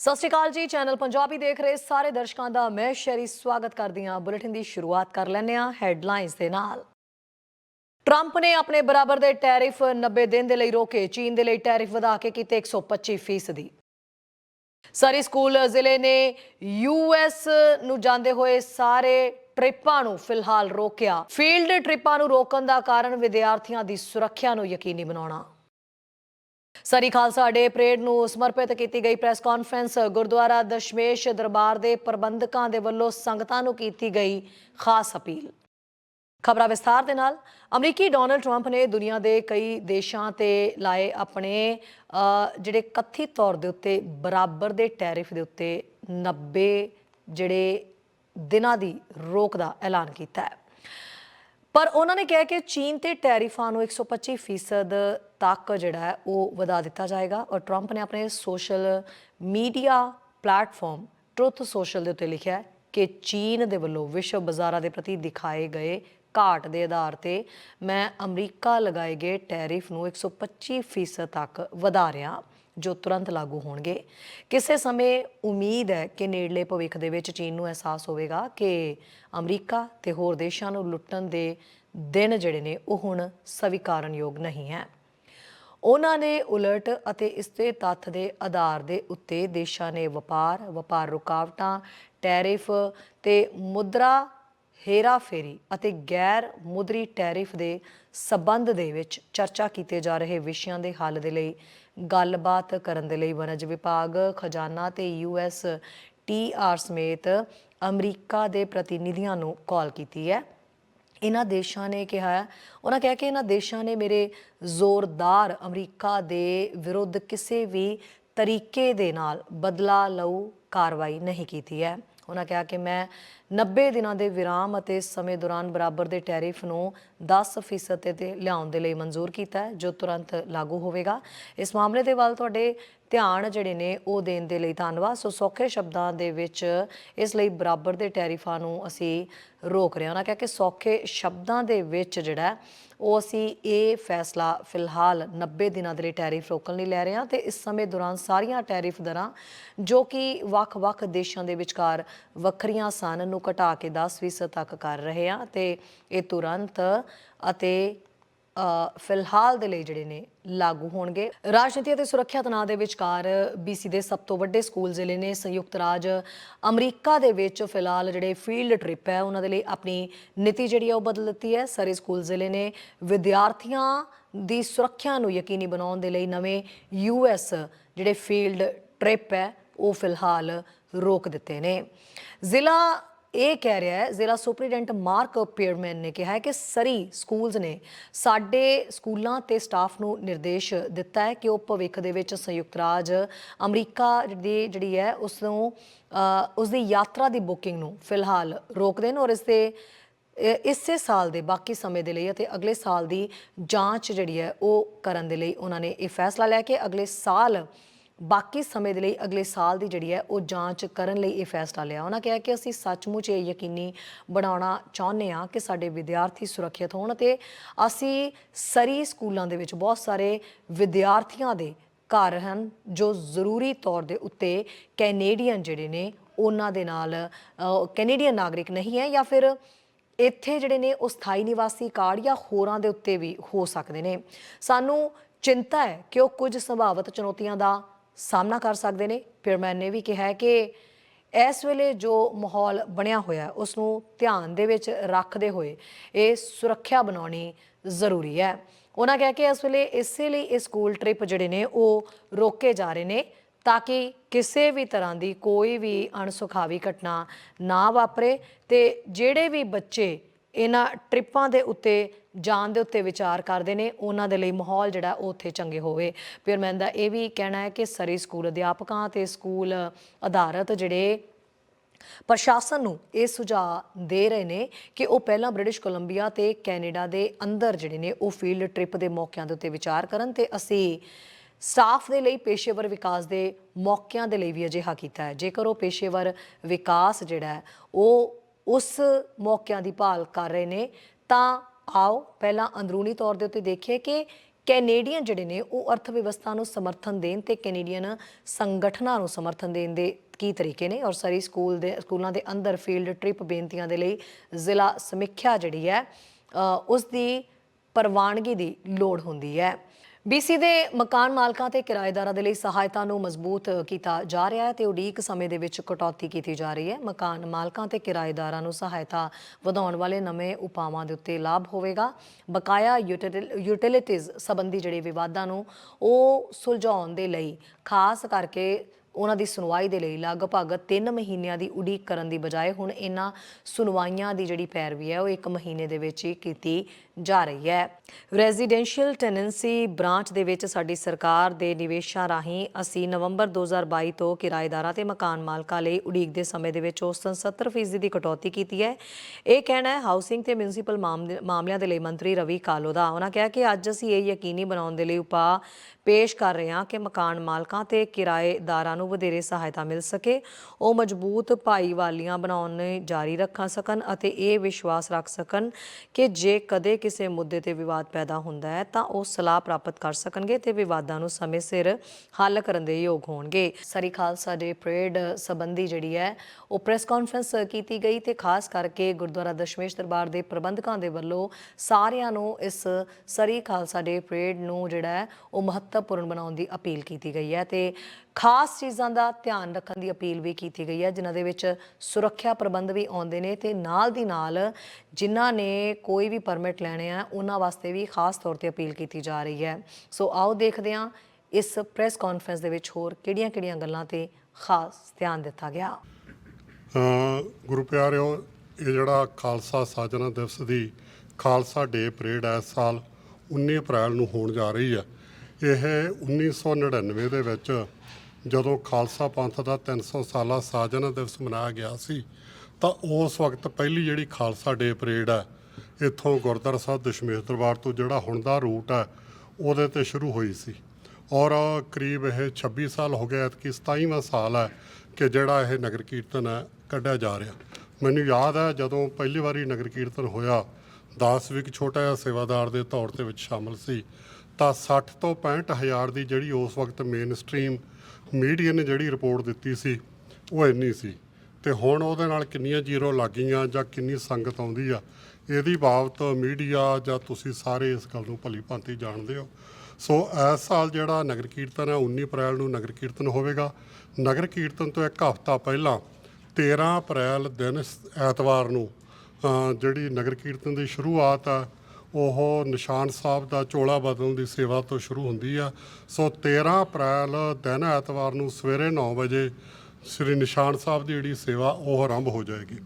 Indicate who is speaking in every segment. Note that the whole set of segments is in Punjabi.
Speaker 1: ਸਤਿ ਸ਼੍ਰੀ ਅਕਾਲ ਜੀ, ਚੈਨਲ ਪੰਜਾਬੀ ਦੇਖ ਰਹੇ ਸਾਰੇ ਦਰਸ਼ਕਾਂ ਦਾ ਮੈਂ ਸ਼ੈਰੀ ਸਵਾਗਤ ਕਰਦੀ ਹਾਂ। ਬੁਲੇਟਿਨ ਦੀ ਸ਼ੁਰੂਆਤ ਕਰ ਲੈਂਦੇ ਹਾਂ ਹੈਡਲਾਈਨਸ ਦੇ ਨਾਲ। ਟਰੰਪ ਨੇ ਆਪਣੇ ਬਰਾਬਰ ਦੇ ਟੈਰਿਫ 90 ਦਿਨ ਦੇ ਲਈ ਰੋਕੇ। ਚੀਨ ਦੇ ਲਈ ਟੈਰਿਫ ਵਧਾ ਕੇ ਕੀਤੇ 125 ਫੀਸਦੀ। ਸਰੀ ਸਕੂਲ ਜ਼ਿਲ੍ਹੇ ਨੇ ਯੂਐਸ ਨੂੰ ਜਾਂਦੇ ਹੋਏ ਸਾਰੇ ਟ੍ਰਿਪਾਂ ਨੂੰ ਫਿਲਹਾਲ ਰੋਕਿਆ। ਫੀਲਡ ਟ੍ਰਿਪਾਂ ਨੂੰ ਰੋਕਣ ਦਾ ਕਾਰਨ ਵਿਦਿਆਰਥੀਆਂ ਦੀ ਸੁਰੱਖਿਆ ਨੂੰ ਯਕੀਨੀ ਬਣਾਉਣਾ। ਸਰੀ ਖਾਲਸਾ ਡੇ ਪਰੇਡ ਨੂੰ ਸਮਰਪਿਤ ਕੀਤੀ ਗਈ ਪ੍ਰੈਸ ਕਾਨਫਰੰਸ ਗੁਰਦੁਆਰਾ ਦਸ਼ਮੇਸ਼ ਦਰਬਾਰ ਦੇ ਪ੍ਰਬੰਧਕਾਂ ਦੇ ਵੱਲੋਂ ਸੰਗਤਾਂ ਨੂੰ ਕੀਤੀ ਗਈ ਖਾਸ ਅਪੀਲ। ਖਬਰਾਂ ਵਿਸਥਾਰ ਦੇ ਨਾਲ ਅਮਰੀਕੀ ਡੋਨਲਡ ਟਰੰਪ ਨੇ ਦੁਨੀਆ ਦੇ ਕਈ ਦੇਸ਼ਾਂ ਤੇ ਲਾਏ ਆਪਣੇ ਜਿਹੜੇ ਕਥਿਤ ਤੌਰ ਦੇ ਉੱਤੇ ਬਰਾਬਰ ਦੇ ਟੈਰਿਫ ਦੇ ਉੱਤੇ 90 ਜਿਹੜੇ ਦਿਨਾਂ ਦੀ ਰੋਕ ਦਾ ਐਲਾਨ ਕੀਤਾ ਹੈ। ਪਰ ਉਹਨਾਂ ਨੇ ਕਿਹਾ ਕਿ ਚੀਨ ਤੇ ਟੈਰਿਫਾਂ ਨੂੰ 125% ਫੀਸਦ ਤੱਕ ਜਿਹੜਾ ਹੈ ਉਹ ਵਧਾ ਦਿੱਤਾ ਜਾਏਗਾ ਔਰ ਟਰੰਪ ਨੇ ਆਪਣੇ social media platform Truth Social ਦੇ ਉੱਤੇ ਲਿਖਿਆ ਹੈ ਕਿ ਚੀਨ ਦੇ ਵੱਲੋਂ ਵਿਸ਼ਵ ਬਾਜ਼ਾਰਾਂ ਦੇ ਪ੍ਰਤੀ ਦਿਖਾਏ ਗਏ ਘਾਟ ਦੇ ਆਧਾਰ ਤੇ ਮੈਂ ਅਮਰੀਕਾ ਲਗਾਏ ਗਏ ਟੈਰਿਫ ਨੂੰ 125% ਫੀਸਦ ਤੱਕ ਵਧਾ ਰਿਹਾ ਜੋ ਤੁਰੰਤ ਲਾਗੂ ਹੋਣਗੇ। ਕਿਸੇ ਸਮੇਂ ਉਮੀਦ ਹੈ ਕਿ ਨੇੜਲੇ ਭਵਿੱਖ ਦੇ ਵਿੱਚ ਚੀਨ ਨੂੰ ਅਹਿਸਾਸ ਹੋਵੇਗਾ ਕਿ ਅਮਰੀਕਾ ਤੇ ਹੋਰ ਦੇਸ਼ਾਂ ਨੂੰ ਲੁੱਟਣ ਦੇ ਦਿਨ ਜਿਹੜੇ ਨੇ ਉਹ ਹੁਣ ਸਵੀਕਾਰਨਯੋਗ ਨਹੀਂ ਹੈ। ਉਹਨਾਂ ਨੇ ਉਲਟ ਅਤੇ ਇਸ ਦੇ ਤੱਥ ਦੇ ਆਧਾਰ ਦੇ ਉੱਤੇ ਦੇਸ਼ਾਂ ਨੇ ਵਪਾਰ ਵਪਾਰ ਰੁਕਾਵਟਾਂ, ਟੈਰਿਫ ਤੇ ਮੁਦਰਾ ਹੇਰਾਫੇਰੀ ਅਤੇ ਗੈਰ ਮੁਦਰੀ ਟੈਰਿਫ ਦੇ ਸਬੰਧ ਦੇ ਵਿੱਚ ਚਰਚਾ ਕੀਤੇ ਜਾ ਰਹੇ ਵਿਸ਼ਿਆਂ ਦੇ ਹੱਲ ਦੇ ਲਈ ਗੱਲਬਾਤ ਕਰਨ ਦੇ ਲਈ ਵਣਜ ਵਿਭਾਗ, ਖਜ਼ਾਨਾ ਤੇ ਯੂਐਸ ਟੀਆਰ ਸਮੇਤ ਅਮਰੀਕਾ ਦੇ ਪ੍ਰਤੀਨਿਧੀਆਂ ਨੂੰ ਕਾਲ ਕੀਤੀ ਹੈ। ਇਹਨਾਂ ਦੇਸ਼ਾਂ ਨੇ ਕਿਹਾ ਉਹਨਾਂ ਕਿਹਾ ਕਿ ਇਹਨਾਂ ਦੇਸ਼ਾਂ ਨੇ ਮੇਰੇ ਜ਼ੋਰਦਾਰ ਅਮਰੀਕਾ ਦੇ ਵਿਰੁੱਧ ਕਿਸੇ ਵੀ ਤਰੀਕੇ ਦੇ ਨਾਲ ਬਦਲਾ ਲਊ ਕਾਰਵਾਈ ਨਹੀਂ ਕੀਤੀ ਹੈ। ਉਹਨਾਂ ਕਿਹਾ ਕਿ ਮੈਂ 90 ਦਿਨਾਂ ਦੇ ਵਿਰਾਮ ਅਤੇ ਸਮੇਂ ਦੌਰਾਨ ਬਰਾਬਰ ਦੇ ਟੈਰਿਫ ਨੂੰ 10% ਤੇ ਲਿਆਉਣ ਦੇ ਲਈ ਮਨਜ਼ੂਰ ਕੀਤਾ ਹੈ, ਜੋ ਤੁਰੰਤ ਲਾਗੂ ਹੋਵੇਗਾ। ਇਸ ਮਾਮਲੇ ਦੇ ਵੱਲ ਤੁਹਾਡੇ ਧਿਆਨ ਜਿਹੜੇ ਨੇ, ਉਹ ਦੇਣ ਦੇ ਲਈ ਧੰਨਵਾਦ। ਸੋ ਸੌਖੇ ਸ਼ਬਦਾਂ ਦੇ ਵਿੱਚ ਇਸ ਲਈ ਬਰਾਬਰ ਦੇ ਟੈਰਿਫਾਂ ਨੂੰ ਅਸੀਂ ਰੋਕ ਰਹੇ ਹਾਂ। ਉਹਨਾਂ ਕਿਹਾ ਕਿ ਸੌਖੇ ਸ਼ਬਦਾਂ ਦੇ ਵਿੱਚ ਜਿਹੜਾ ਉਹ ਅਸੀਂ ਇਹ ਫੈਸਲਾ ਫਿਲਹਾਲ 90 ਦਿਨਾਂ ਦੇ ਲਈ ਟੈਰਿਫ ਰੋਕਣ ਲਈ ਲੈ ਰਹੇ ਹਾਂ ਤੇ ਇਸ ਸਮੇਂ ਦੌਰਾਨ ਸਾਰੀਆਂ ਟੈਰਿਫ ਦਰਾਂ, ਜੋ ਕਿ ਵੱਖ-ਵੱਖ ਦੇਸ਼ਾਂ ਦੇ ਵਿਚਕਾਰ ਵੱਖਰੀਆਂ ਸਨ, ਨੂੰ ਘਟਾ ਕੇ 10% ਤੱਕ ਕਰ ਰਹੇ ਹਾਂ ਤੇ ਇਹ ਤੁਰੰਤ ਅਤੇ ਫਿਲਹਾਲ ਦੇ ਲਈ ਜਿਹੜੇ ਨੇ ਲਾਗੂ ਹੋਣਗੇ। ਰਾਜਨੀਤੀ ਅਤੇ ਸੁਰੱਖਿਆ ਤਣਾਅ ਦੇ ਵਿਚਕਾਰ ਬੀਸੀ ਦੇ ਸਭ ਤੋਂ ਵੱਡੇ ਸਕੂਲ ਜ਼ਿਲ੍ਹੇ ਨੇ ਸੰਯੁਕਤ ਰਾਜ ਅਮਰੀਕਾ ਦੇ ਵਿੱਚ ਫਿਲਹਾਲ ਜਿਹੜੇ ਫੀਲਡ ਟ੍ਰਿਪ ਹੈ, ਉਹਨਾਂ ਦੇ ਲਈ ਆਪਣੀ ਨੀਤੀ ਜਿਹੜੀ ਹੈ ਉਹ ਬਦਲ ਦਿੱਤੀ ਹੈ। ਸਾਰੇ ਸਕੂਲ ਜ਼ਿਲ੍ਹੇ ਨੇ ਵਿਦਿਆਰਥੀਆਂ ਦੀ ਸੁਰੱਖਿਆ ਨੂੰ ਯਕੀਨੀ ਬਣਾਉਣ ਦੇ ਲਈ ਨਵੇਂ ਯੂਐਸ ਜਿਹੜੇ ਫੀਲਡ ਟ੍ਰਿਪ ਹੈ, ਉਹ ਫਿਲਹਾਲ ਰੋਕ ਦਿੱਤੇ ਨੇ। ਜ਼ਿਲ੍ਹਾ ਇਹ ਕਹਿ ਰਿਹਾ ਹੈ ਜ਼ਿਲ੍ਹਾ ਸੁਪਰੀਡੈਂਟ ਮਾਰਕ ਪੀਅਰਮੈਨ ਨੇ ਕਿਹਾ ਹੈ ਕਿ ਸਰੀ ਸਕੂਲਸ ਨੇ ਸਾਡੇ ਸਕੂਲਾਂ ਤੇ ਸਟਾਫ ਨੂੰ ਨਿਰਦੇਸ਼ ਦਿੱਤਾ ਹੈ ਕਿ ਉਹ ਭਵਿੱਖ ਦੇ ਵਿੱਚ ਸੰਯੁਕਤ ਰਾਜ ਅਮਰੀਕਾ ਦੀ ਜਿਹੜੀ ਹੈ ਉਸ ਨੂੰ ਅ, ਉਸ ਦੀ ਯਾਤਰਾ ਦੀ ਬੁਕਿੰਗ ਨੂੰ ਫਿਲਹਾਲ ਰੋਕ ਦੇਣ ਔਰ ਇਸ ਦੇ ਇਸੇ ਸਾਲ ਦੇ ਬਾਕੀ ਸਮੇਂ ਦੇ ਲਈ ਅਤੇ ਅਗਲੇ ਸਾਲ ਦੀ ਜਾਂਚ ਜਿਹੜੀ ਹੈ ਉਹ ਕਰਨ ਦੇ ਲਈ ਉਹਨਾਂ ਨੇ ਇਹ ਫੈਸਲਾ ਲਿਆ ਕਿ ਅਗਲੇ ਸਾਲ ਬਾਕੀ ਸਮੇਂ ਦੇ ਲਈ ਅਗਲੇ ਸਾਲ ਦੀ ਜਿਹੜੀ ਹੈ ਉਹ ਜਾਂਚ ਕਰਨ ਲਈ ਇਹ ਫੈਸਲਾ ਲਿਆ। ਉਹਨਾਂ ਕਿਹਾ ਕਿ ਅਸੀਂ ਸੱਚਮੁੱਚ ਇਹ ਯਕੀਨੀ ਬਣਾਉਣਾ ਚਾਹੁੰਦੇ ਹਾਂ ਕਿ ਸਾਡੇ ਵਿਦਿਆਰਥੀ ਸੁਰੱਖਿਅਤ ਹੋਣ ਅਤੇ ਅਸੀਂ ਸਰੀ ਸਕੂਲਾਂ ਦੇ ਵਿੱਚ ਬਹੁਤ ਸਾਰੇ ਵਿਦਿਆਰਥੀਆਂ ਦੇ ਘਰ ਹਨ ਜੋ ਜ਼ਰੂਰੀ ਤੌਰ ਦੇ ਉੱਤੇ ਕੈਨੇਡੀਅਨ ਜਿਹੜੇ ਨੇ, ਉਹਨਾਂ ਦੇ ਨਾਲ ਕੈਨੇਡੀਅਨ ਨਾਗਰਿਕ ਨਹੀਂ ਹੈ ਜਾਂ ਫਿਰ ਇੱਥੇ ਜਿਹੜੇ ਨੇ ਉਹ ਸਥਾਈ ਨਿਵਾਸੀ ਕਾਰਡ ਜਾਂ ਹੋਰਾਂ ਦੇ ਉੱਤੇ ਵੀ ਹੋ ਸਕਦੇ ਨੇ। ਸਾਨੂੰ ਚਿੰਤਾ ਹੈ ਕਿ ਉਹ ਕੁਝ ਸੰਭਾਵਿਤ ਚੁਣੌਤੀਆਂ ਦਾ ਸਾਹਮਣਾ ਕਰ ਸਕਦੇ ਨੇ। ਪਿਰਮੈਨ ਨੇ ਵੀ ਕਿਹਾ ਹੈ ਕਿ ਇਸ ਵੇਲੇ ਜੋ ਮਾਹੌਲ ਬਣਿਆ ਹੋਇਆ ਉਸ ਨੂੰ ਧਿਆਨ ਦੇ ਵਿੱਚ ਰੱਖਦੇ ਹੋਏ ਇਹ ਸੁਰੱਖਿਆ ਬਣਾਉਣੀ ਜ਼ਰੂਰੀ ਹੈ। ਉਹਨਾਂ ਕਿਹਾ ਕਿ ਇਸ ਵੇਲੇ ਇਸੇ ਲਈ ਇਹ ਸਕੂਲ ਟ੍ਰਿਪ ਜਿਹੜੇ ਨੇ, ਉਹ ਰੋਕੇ ਜਾ ਰਹੇ ਨੇ ਤਾਂ ਕਿ ਕਿਸੇ ਵੀ ਤਰ੍ਹਾਂ ਦੀ ਕੋਈ ਵੀ ਅਣਸੁਖਾਵੀ ਘਟਨਾ ਨਾ ਵਾਪਰੇ ਤੇ ਜਿਹੜੇ ਵੀ ਬੱਚੇ ਇਹਨਾਂ ਟ੍ਰਿਪਾਂ ਦੇ ਉੱਤੇ ਜਾਣ ਦੇ ਉੱਤੇ ਵਿਚਾਰ ਕਰਦੇ ਨੇ, ਉਹਨਾਂ ਦੇ ਲਈ ਮਾਹੌਲ ਜਿਹੜਾ ਉਹ ਉੱਥੇ ਚੰਗੇ ਹੋਵੇ। ਫਿਰ ਮੈਂ ਦਾ ਇਹ ਵੀ ਕਹਿਣਾ ਹੈ ਕਿ ਸਰੀ ਸਕੂਲ ਅਧਿਆਪਕਾਂ ਤੇ ਸਕੂਲ ਅਧਾਰਤ ਜਿਹੜੇ ਪ੍ਰਸ਼ਾਸਨ ਨੂੰ ਇਹ ਸੁਝਾਅ ਦੇ ਰਹੇ ਨੇ ਕਿ ਉਹ ਪਹਿਲਾਂ ਬ੍ਰਿਟਿਸ਼ ਕੋਲੰਬੀਆ ਤੇ ਕੈਨੇਡਾ ਦੇ ਅੰਦਰ ਜਿਹੜੇ ਨੇ ਉਹ ਫੀਲਡ ਟ੍ਰਿਪ ਦੇ ਮੌਕਿਆਂ ਦੇ ਉੱਤੇ ਵਿਚਾਰ ਕਰਨ ਤੇ ਅਸੀਂ ਸਟਾਫ ਦੇ ਲਈ, ਪੇਸ਼ੇਵਰ ਵਿਕਾਸ ਦੇ ਮੌਕਿਆਂ ਦੇ ਲਈ ਵੀ ਅਜਿਹਾ ਕੀਤਾ ਹੈ। ਜੇਕਰ ਉਹ ਪੇਸ਼ੇਵਰ ਵਿਕਾਸ ਜਿਹੜਾ ਉਹ ਉਸ ਮੌਕਿਆਂ ਦੀ ਭਾਲ ਕਰ ਰਹੇ ਨੇ, ਤਾਂ ਆਓ ਪਹਿਲਾਂ ਅੰਦਰੂਨੀ ਤੌਰ ਦੇ ਉੱਤੇ ਦੇਖੀਏ ਕਿ ਕੈਨੇਡੀਅਨ ਜਿਹੜੇ ਨੇ, ਉਹ ਅਰਥ ਵਿਵਸਥਾ ਨੂੰ ਸਮਰਥਨ ਦੇਣ ਤੇ ਕੈਨੇਡੀਅਨ ਸੰਗਠਨਾਂ ਨੂੰ ਸਮਰਥਨ ਦੇਣ ਦੇ ਕੀ ਤਰੀਕੇ ਨੇ? ਔਰ ਸਾਰੀ ਸਕੂਲ ਦੇ, ਸਕੂਲਾਂ ਦੇ ਅੰਦਰ ਫੀਲਡ ਟ੍ਰਿਪ ਬੇਨਤੀਆਂ ਦੇ ਲਈ ਜ਼ਿਲ੍ਹਾ ਸਮੀਖਿਆ ਜਿਹੜੀ ਹੈ ਉਸ ਦੀ ਪ੍ਰਵਾਨਗੀ ਦੀ ਲੋੜ ਹੁੰਦੀ ਹੈ। ਬੀਸੀ ਦੇ ਮਕਾਨ ਮਾਲਕਾਂ ਤੇ ਕਿਰਾਏਦਾਰਾਂ ਦੇ ਲਈ ਸਹਾਇਤਾ ਨੂੰ ਮਜ਼ਬੂਤ ਕੀਤਾ ਜਾ ਰਿਹਾ ਹੈ ਤੇ ਉਡੀਕ ਸਮੇਂ ਦੇ ਵਿੱਚ ਕਟੌਤੀ ਕੀਤੀ ਜਾ ਰਹੀ ਹੈ। ਮਕਾਨ ਮਾਲਕਾਂ ਤੇ ਕਿਰਾਏਦਾਰਾਂ ਨੂੰ ਸਹਾਇਤਾ ਵਧਾਉਣ ਵਾਲੇ ਨਵੇਂ ਉਪਾਵਾਂ ਦੇ ਉੱਤੇ ਲਾਭ ਹੋਵੇਗਾ। ਬਕਾਇਆ ਯੂਟਿਲਿਟੀਜ਼ ਸੰਬੰਧੀ ਜਿਹੜੇ ਵਿਵਾਦਾਂ ਨੂੰ ਉਹ ਸੁਲਝਾਉਣ ਦੇ ਲਈ, ਖਾਸ ਕਰਕੇ ਉਹਨਾਂ ਦੀ ਸੁਣਵਾਈ ਦੇ ਲਈ ਲਗਭਗ 3 ਮਹੀਨਿਆਂ ਦੀ ਉਡੀਕ ਕਰਨ ਦੀ ਬਜਾਏ ਹੁਣ ਇਹਨਾਂ ਸੁਣਵਾਈਆਂ ਦੀ ਜਿਹੜੀ ਪੈਰਵੀ ਹੈ ਉਹ 1 ਮਹੀਨੇ ਦੇ ਵਿੱਚ ਹੀ ਕੀਤੀ ਜਾ ਰਹੀ ਹੈ। ਰੈਜ਼ੀਡੈਂਸ਼ੀਅਲ ਟੈਨੈਂਸੀ ਬ੍ਰਾਂਚ ਦੇ ਵਿੱਚ ਸਾਡੀ ਸਰਕਾਰ ਦੇ ਨਿਵੇਸ਼ਾਂ ਰਾਹੀਂ ਅਸੀਂ ਨਵੰਬਰ 2022 ਤੋਂ ਕਿਰਾਏਦਾਰਾਂ ਤੇ ਮਕਾਨ ਮਾਲਕਾਂ ਲਈ ਉਡੀਕ ਦੇ ਸਮੇਂ ਦੇ ਵਿੱਚ ਔਸਤਨ 70% ਦੀ ਕਟੌਤੀ ਕੀਤੀ ਹੈ। ਇਹ ਕਹਿਣਾ ਹੈ ਹਾਊਸਿੰਗ ਤੇ ਮਿਊਨਿਸਪਲ ਮਾਮਲਿਆਂ ਦੇ ਲਈ ਮੰਤਰੀ ਰਵੀ ਕਾਲੋ ਦਾ ਉਹਨਾਂ ਕਿਹਾ ਕਿ ਅੱਜ ਅਸੀਂ ਇਹ ਯਕੀਨੀ ਬਣਾਉਣ ਦੇ ਲਈ ਉਪਾਅ ਪੇਸ਼ ਕਰ ਰਹੇ ਹਾਂ ਕਿ ਮਕਾਨ ਮਾਲਕਾਂ ਤੇ ਕਿਰਾਏਦਾਰਾਂ ਨੂੰ ਵਧੇਰੇ ਸਹਾਇਤਾ ਮਿਲ ਸਕੇ। ਉਹ ਮਜ਼ਬੂਤ ਭਾਈਵਾਲੀਆਂ ਬਣਾਉਣ ਜਾਰੀ ਰੱਖਾਂ ਸਕਣ ਅਤੇ ਇਹ ਵਿਸ਼ਵਾਸ ਰੱਖ ਸਕਣ ਕਿ ਜੇ ਕਦੇ ਕਿਸੇ ਮੁੱਦੇ ਤੇ ਵਿਵਾਦ ਪੈਦਾ ਹੁੰਦਾ ਹੈ, ਤਾਂ ਉਹ ਸਲਾਹ ਪ੍ਰਾਪਤ ਕਰ ਸਕਣਗੇ ਤੇ ਵਿਵਾਦਾਂ ਨੂੰ ਸਮੇਂ ਸਿਰ ਹੱਲ ਕਰਨ ਦੇ ਯੋਗ ਹੋਣਗੇ। ਸਰੀ ਖਾਲਸਾ ਡੇ ਪਰੇਡ ਸੰਬੰਧੀ ਜਿਹੜੀ ਹੈ, ਉਹ ਪ੍ਰੈਸ ਕਾਨਫਰੰਸ ਕੀਤੀ ਗਈ ਤੇ ਖਾਸ ਕਰਕੇ ਗੁਰਦੁਆਰਾ ਦਸ਼ਮੇਸ਼ ਦਰਬਾਰ ਦੇ ਪ੍ਰਬੰਧਕਾਂ ਦੇ ਵੱਲੋਂ ਸਾਰਿਆਂ ਨੂੰ ਇਸ ਸਰੀ ਖਾਲਸਾ ਡੇ ਪਰੇਡ ਨੂੰ ਜਿਹੜਾ ਹੈ, ਉਹ ਮਹੱਤਵਪੂਰਨ ਬਣਾਉਣ ਦੀ ਅਪੀਲ ਕੀਤੀ ਗਈ ਹੈ ਤੇ ਖਾਸ ਚੀਜ਼ਾਂ ਦਾ ਧਿਆਨ ਰੱਖਣ ਦੀ ਅਪੀਲ ਵੀ ਕੀਤੀ ਗਈ ਹੈ ਜਿਨ੍ਹਾਂ ਦੇ ਵਿੱਚ ਸੁਰੱਖਿਆ ਪ੍ਰਬੰਧ ਵੀ ਆਉਂਦੇ ਨੇ ਤੇ ਨਾਲ ਦੀ ਨਾਲ ਜਿਨ੍ਹਾਂ ਨੇ ਕੋਈ ਵੀ ਪਰਮਿਟ ਲੈਣੇ ਆ ਉਹਨਾਂ ਵਾਸਤੇ ਵੀ ਖਾਸ ਤੌਰ ਤੇ ਅਪੀਲ ਕੀਤੀ ਜਾ ਰਹੀ ਹੈ। ਸੋ ਆਓ ਦੇਖਦੇ ਹਾਂ ਇਸ ਪ੍ਰੈਸ ਕਾਨਫਰੰਸ ਦੇ ਵਿੱਚ ਹੋਰ ਕਿਹੜੀਆਂ-ਕਿਹੜੀਆਂ ਗੱਲਾਂ ਤੇ ਖਾਸ ਧਿਆਨ ਦਿੱਤਾ ਗਿਆ।
Speaker 2: ਅ, ਗੁਰੂ ਪਿਆਰਿਓ ਇਹ ਜਿਹੜਾ ਖਾਲਸਾ ਸਾਜਨਾ ਦਿਵਸ ਦੀ ਖਾਲਸਾ ਡੇ ਪਰੇਡ ਹੈ ਇਸ ਸਾਲ 19 ਅਪ੍ਰੈਲ ਨੂੰ ਹੋਣ ਜਾ ਰਹੀ ਹੈ। ਇਹ 1999 ਦੇ ਵਿੱਚ ਜਦੋਂ ਖਾਲਸਾ ਪੰਥ ਦਾ 300 ਸਾਲਾ ਸਾਜਨਾ ਦਿਵਸ ਮਨਾਇਆ ਗਿਆ ਸੀ, ਤਾਂ ਉਸ ਵਕਤ ਪਹਿਲੀ ਜਿਹੜੀ ਖਾਲਸਾ ਡੇ ਪਰੇਡ ਹੈ, ਇੱਥੋਂ ਗੁਰਦੁਆਰਾ ਸਾਹਿਬ ਦਸ਼ਮੇਸ਼ ਦਰਬਾਰ ਤੋਂ ਜਿਹੜਾ ਹੁਣ ਦਾ ਰੂਟ ਹੈ, ਉਹਦੇ ਤੇ ਸ਼ੁਰੂ ਹੋਈ ਸੀ। ਔਰ ਕਰੀਬ ਇਹ 26 ਸਾਲ ਹੋ ਗਏ, ਐਤਕੀ 27ਵਾਂ ਸਾਲ ਹੈ ਕਿ ਜਿਹੜਾ ਇਹ ਨਗਰ ਕੀਰਤਨ ਹੈ, ਕੱਢਿਆ ਜਾ ਰਿਹਾ। ਮੈਨੂੰ ਯਾਦ ਹੈ ਜਦੋਂ ਪਹਿਲੀ ਵਾਰੀ ਨਗਰ ਕੀਰਤਨ ਹੋਇਆ, ਦਾਸ ਵੀ ਇੱਕ ਛੋਟਾ ਜਿਹਾ ਸੇਵਾਦਾਰ ਦੇ ਤੌਰ ਤੇ ਵਿੱਚ ਸ਼ਾਮਲ ਸੀ ਤਾਂ 60 ਤੋਂ 65 ਹਜ਼ਾਰ ਦੀ ਜਿਹੜੀ ਉਸ ਵਕਤ ਮੇਨ ਸਟ੍ਰੀਮ ਮੀਡੀਆ ਨੇ ਜਿਹੜੀ ਰਿਪੋਰਟ ਦਿੱਤੀ ਸੀ, ਉਹ ਇੰਨੀ ਸੀ। ਤੇ ਹੁਣ ਉਹਦੇ ਨਾਲ ਕਿੰਨੀਆਂ ਜ਼ੀਰੋ ਲੱਗੀਆਂ ਜਾਂ ਕਿੰਨੀ ਸੰਗਤ ਆਉਂਦੀ ਆ, ਇਹਦੀ ਬਾਬਤ ਮੀਡੀਆ ਜਾਂ ਤੁਸੀਂ ਸਾਰੇ ਇਸ ਗੱਲ ਨੂੰ ਭਲੀ ਭਾਂਤੀ ਜਾਣਦੇ ਹੋ। ਸੋ ਇਸ ਸਾਲ ਜਿਹੜਾ ਨਗਰ ਕੀਰਤਨ ਹੈ 19 ਅਪ੍ਰੈਲ ਨੂੰ ਨਗਰ ਕੀਰਤਨ ਹੋਵੇਗਾ। ਨਗਰ ਕੀਰਤਨ ਤੋਂ ਇੱਕ ਹਫ਼ਤਾ ਪਹਿਲਾਂ 13 ਅਪ੍ਰੈਲ ਦਿਨ ਐਤਵਾਰ ਨੂੰ ਜਿਹੜੀ ਨਗਰ ਕੀਰਤਨ ਦੀ ਸ਼ੁਰੂਆਤ ਆ ਉਹ ਨਿਸ਼ਾਨ ਸਾਹਿਬ ਦਾ ਚੋਲਾ ਬਦਲਣ ਦੀ ਸੇਵਾ ਤੋਂ ਸ਼ੁਰੂ ਹੁੰਦੀ ਆ। ਸੋ 13 ਅਪ੍ਰੈਲ ਦਿਨ ਐਤਵਾਰ ਨੂੰ ਸਵੇਰੇ 9 ਵਜੇ ਸ੍ਰੀ ਨਿਸ਼ਾਨ ਸਾਹਿਬ ਦੀ ਜਿਹੜੀ ਸੇਵਾ, ਉਹ ਆਰੰਭ ਹੋ ਜਾਏਗੀ।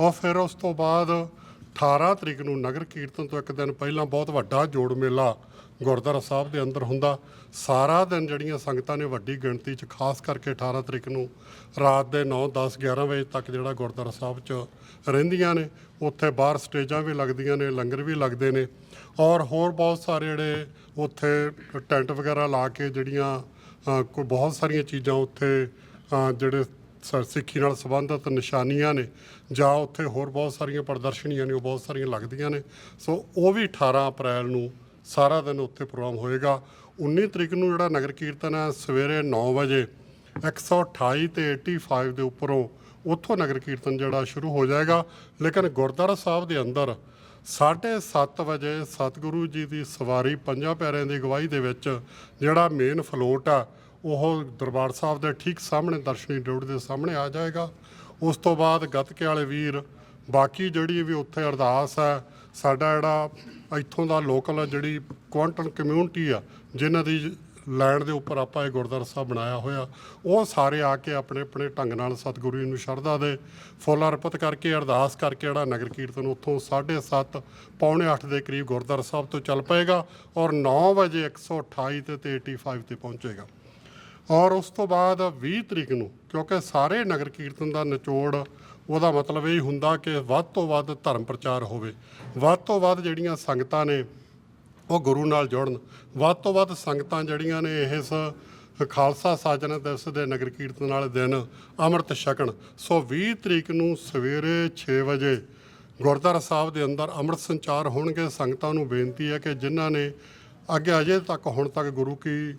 Speaker 2: ਔਰ ਫਿਰ ਉਸ ਤੋਂ ਬਾਅਦ 18 ਤਰੀਕ ਨੂੰ ਨਗਰ ਕੀਰਤਨ ਤੋਂ ਇੱਕ ਦਿਨ ਪਹਿਲਾਂ ਬਹੁਤ ਵੱਡਾ ਜੋੜ ਮੇਲਾ ਗੁਰਦੁਆਰਾ ਸਾਹਿਬ ਦੇ ਅੰਦਰ ਹੁੰਦਾ। ਸਾਰਾ ਦਿਨ ਜਿਹੜੀਆਂ ਸੰਗਤਾਂ ਨੇ ਵੱਡੀ ਗਿਣਤੀ 'ਚ, ਖਾਸ ਕਰਕੇ 18 ਤਰੀਕ ਨੂੰ ਰਾਤ ਦੇ 9 10 11 ਵਜੇ ਤੱਕ ਜਿਹੜਾ ਗੁਰਦੁਆਰਾ ਸਾਹਿਬ 'ਚ ਰਹਿੰਦੀਆਂ ਨੇ, ਉੱਥੇ ਬਾਹਰ ਸਟੇਜਾਂ ਵੀ ਲੱਗਦੀਆਂ ਨੇ, ਲੰਗਰ ਵੀ ਲੱਗਦੇ ਨੇ। ਔਰ ਹੋਰ ਬਹੁਤ ਸਾਰੇ ਜਿਹੜੇ ਉੱਥੇ ਟੈਂਟ ਵਗੈਰਾ ਲਾ ਕੇ ਜਿਹੜੀਆਂ ਕੋਈ ਬਹੁਤ ਸਾਰੀਆਂ ਚੀਜ਼ਾਂ ਉੱਥੇ ਜਿਹੜੇ ਸ- ਸਿੱਖੀ ਨਾਲ ਸੰਬੰਧਿਤ ਨਿਸ਼ਾਨੀਆਂ ਨੇ, ਜਾਂ ਉੱਥੇ ਹੋਰ ਬਹੁਤ ਸਾਰੀਆਂ ਪ੍ਰਦਰਸ਼ਨੀਆਂ ਨੇ, ਉਹ ਬਹੁਤ ਸਾਰੀਆਂ ਲੱਗਦੀਆਂ ਨੇ। ਸੋ ਉਹ ਵੀ 18 ਅਪ੍ਰੈਲ ਨੂੰ ਸਾਰਾ ਦਿਨ ਉੱਥੇ ਪ੍ਰੋਗਰਾਮ ਹੋਏਗਾ। 19 ਤਰੀਕ ਨੂੰ ਜਿਹੜਾ ਨਗਰ ਕੀਰਤਨ ਹੈ, ਸਵੇਰੇ 9 ਵਜੇ 128 ਤੇ 85 ਦੇ ਉੱਪਰੋਂ ਉੱਥੋਂ ਨਗਰ ਕੀਰਤਨ ਜਿਹੜਾ ਸ਼ੁਰੂ ਹੋ ਜਾਏਗਾ। ਲੇਕਿਨ ਗੁਰਦੁਆਰਾ ਸਾਹਿਬ ਦੇ ਅੰਦਰ 7:30 ਵਜੇ ਸਤਿਗੁਰੂ ਜੀ ਦੀ ਸਵਾਰੀ ਪੰਜਾਂ ਪਿਆਰਿਆਂ ਦੀ ਅਗਵਾਈ ਦੇ ਵਿੱਚ ਜਿਹੜਾ ਮੇਨ ਫਲੋਟ ਆ, ਉਹ ਦਰਬਾਰ ਸਾਹਿਬ ਦੇ ਠੀਕ ਸਾਹਮਣੇ ਦਰਸ਼ਨੀ ਡਿਊਟ ਦੇ ਸਾਹਮਣੇ ਆ ਜਾਏਗਾ। ਉਸ ਤੋਂ ਬਾਅਦ ਗੱਤਕੇ ਵਾਲੇ ਵੀਰ, ਬਾਕੀ ਜਿਹੜੀ ਵੀ ਉੱਥੇ ਅਰਦਾਸ ਹੈ ਸਾਡਾ ਜਿਹੜਾ ਇੱਥੋਂ ਦਾ ਲੋਕਲ ਜਿਹੜੀ ਕੁਆਂਟਨ ਕਮਿਊਨਿਟੀ ਆ, ਜਿਨ੍ਹਾਂ ਦੀ ਲੈਂਡ ਦੇ ਉੱਪਰ ਆਪਾਂ ਇਹ ਗੁਰਦੁਆਰਾ ਸਾਹਿਬ ਬਣਾਇਆ ਹੋਇਆ, ਉਹ ਸਾਰੇ ਆ ਕੇ ਆਪਣੇ ਆਪਣੇ ਢੰਗ ਨਾਲ ਸਤਿਗੁਰੂ ਜੀ ਨੂੰ ਸ਼ਰਧਾ ਦੇ, ਫੁੱਲ ਅਰਪਿਤ ਕਰਕੇ, ਅਰਦਾਸ ਕਰਕੇ ਜਿਹੜਾ ਨਗਰ ਕੀਰਤਨ ਉੱਥੋਂ 7:30 ਪੌਣੇ 8 ਦੇ ਕਰੀਬ ਗੁਰਦੁਆਰਾ ਸਾਹਿਬ ਤੋਂ ਚੱਲ ਪਏਗਾ ਔਰ 9 ਵਜੇ 128 ਤੇ ਤੇ 85 ਤੇ ਪਹੁੰਚੇਗਾ। ਔਰ ਉਸ ਤੋਂ ਬਾਅਦ 20 ਤਰੀਕ ਨੂੰ, ਕਿਉਂਕਿ ਸਾਰੇ ਨਗਰ ਕੀਰਤਨ ਦਾ ਨਿਚੋੜ ਉਹਦਾ ਮਤਲਬ ਇਹ ਹੁੰਦਾ ਕਿ ਵੱਧ ਤੋਂ ਵੱਧ ਧਰਮ ਪ੍ਰਚਾਰ ਹੋਵੇ। ਵੱਧ ਤੋਂ ਵੱਧ ਜਿਹੜੀਆਂ ਸੰਗਤਾਂ ਨੇ, ਉਹ ਗੁਰੂ ਨਾਲ ਜੁੜਨ। ਵੱਧ ਤੋਂ ਵੱਧ ਸੰਗਤਾਂ ਜਿਹੜੀਆਂ ਨੇ ਇਸ ਖਾਲਸਾ ਸਾਜਨਾ ਦਿਵਸ ਦੇ ਨਗਰ ਕੀਰਤਨ ਵਾਲੇ ਦਿਨ ਅੰਮ੍ਰਿਤ ਛਕਣ। ਸੋ 20 ਤਰੀਕ ਨੂੰ ਸਵੇਰੇ 6 ਵਜੇ ਗੁਰਦੁਆਰਾ ਸਾਹਿਬ ਦੇ ਅੰਦਰ ਅੰਮ੍ਰਿਤ ਸੰਚਾਰ ਹੋਣਗੇ। ਸੰਗਤਾਂ ਨੂੰ ਬੇਨਤੀ ਹੈ ਕਿ ਜਿਨ੍ਹਾਂ ਨੇ ਅੱਗੇ ਅਜੇ ਤੱਕ ਹੁਣ ਤੱਕ ਗੁਰੂ ਕੀ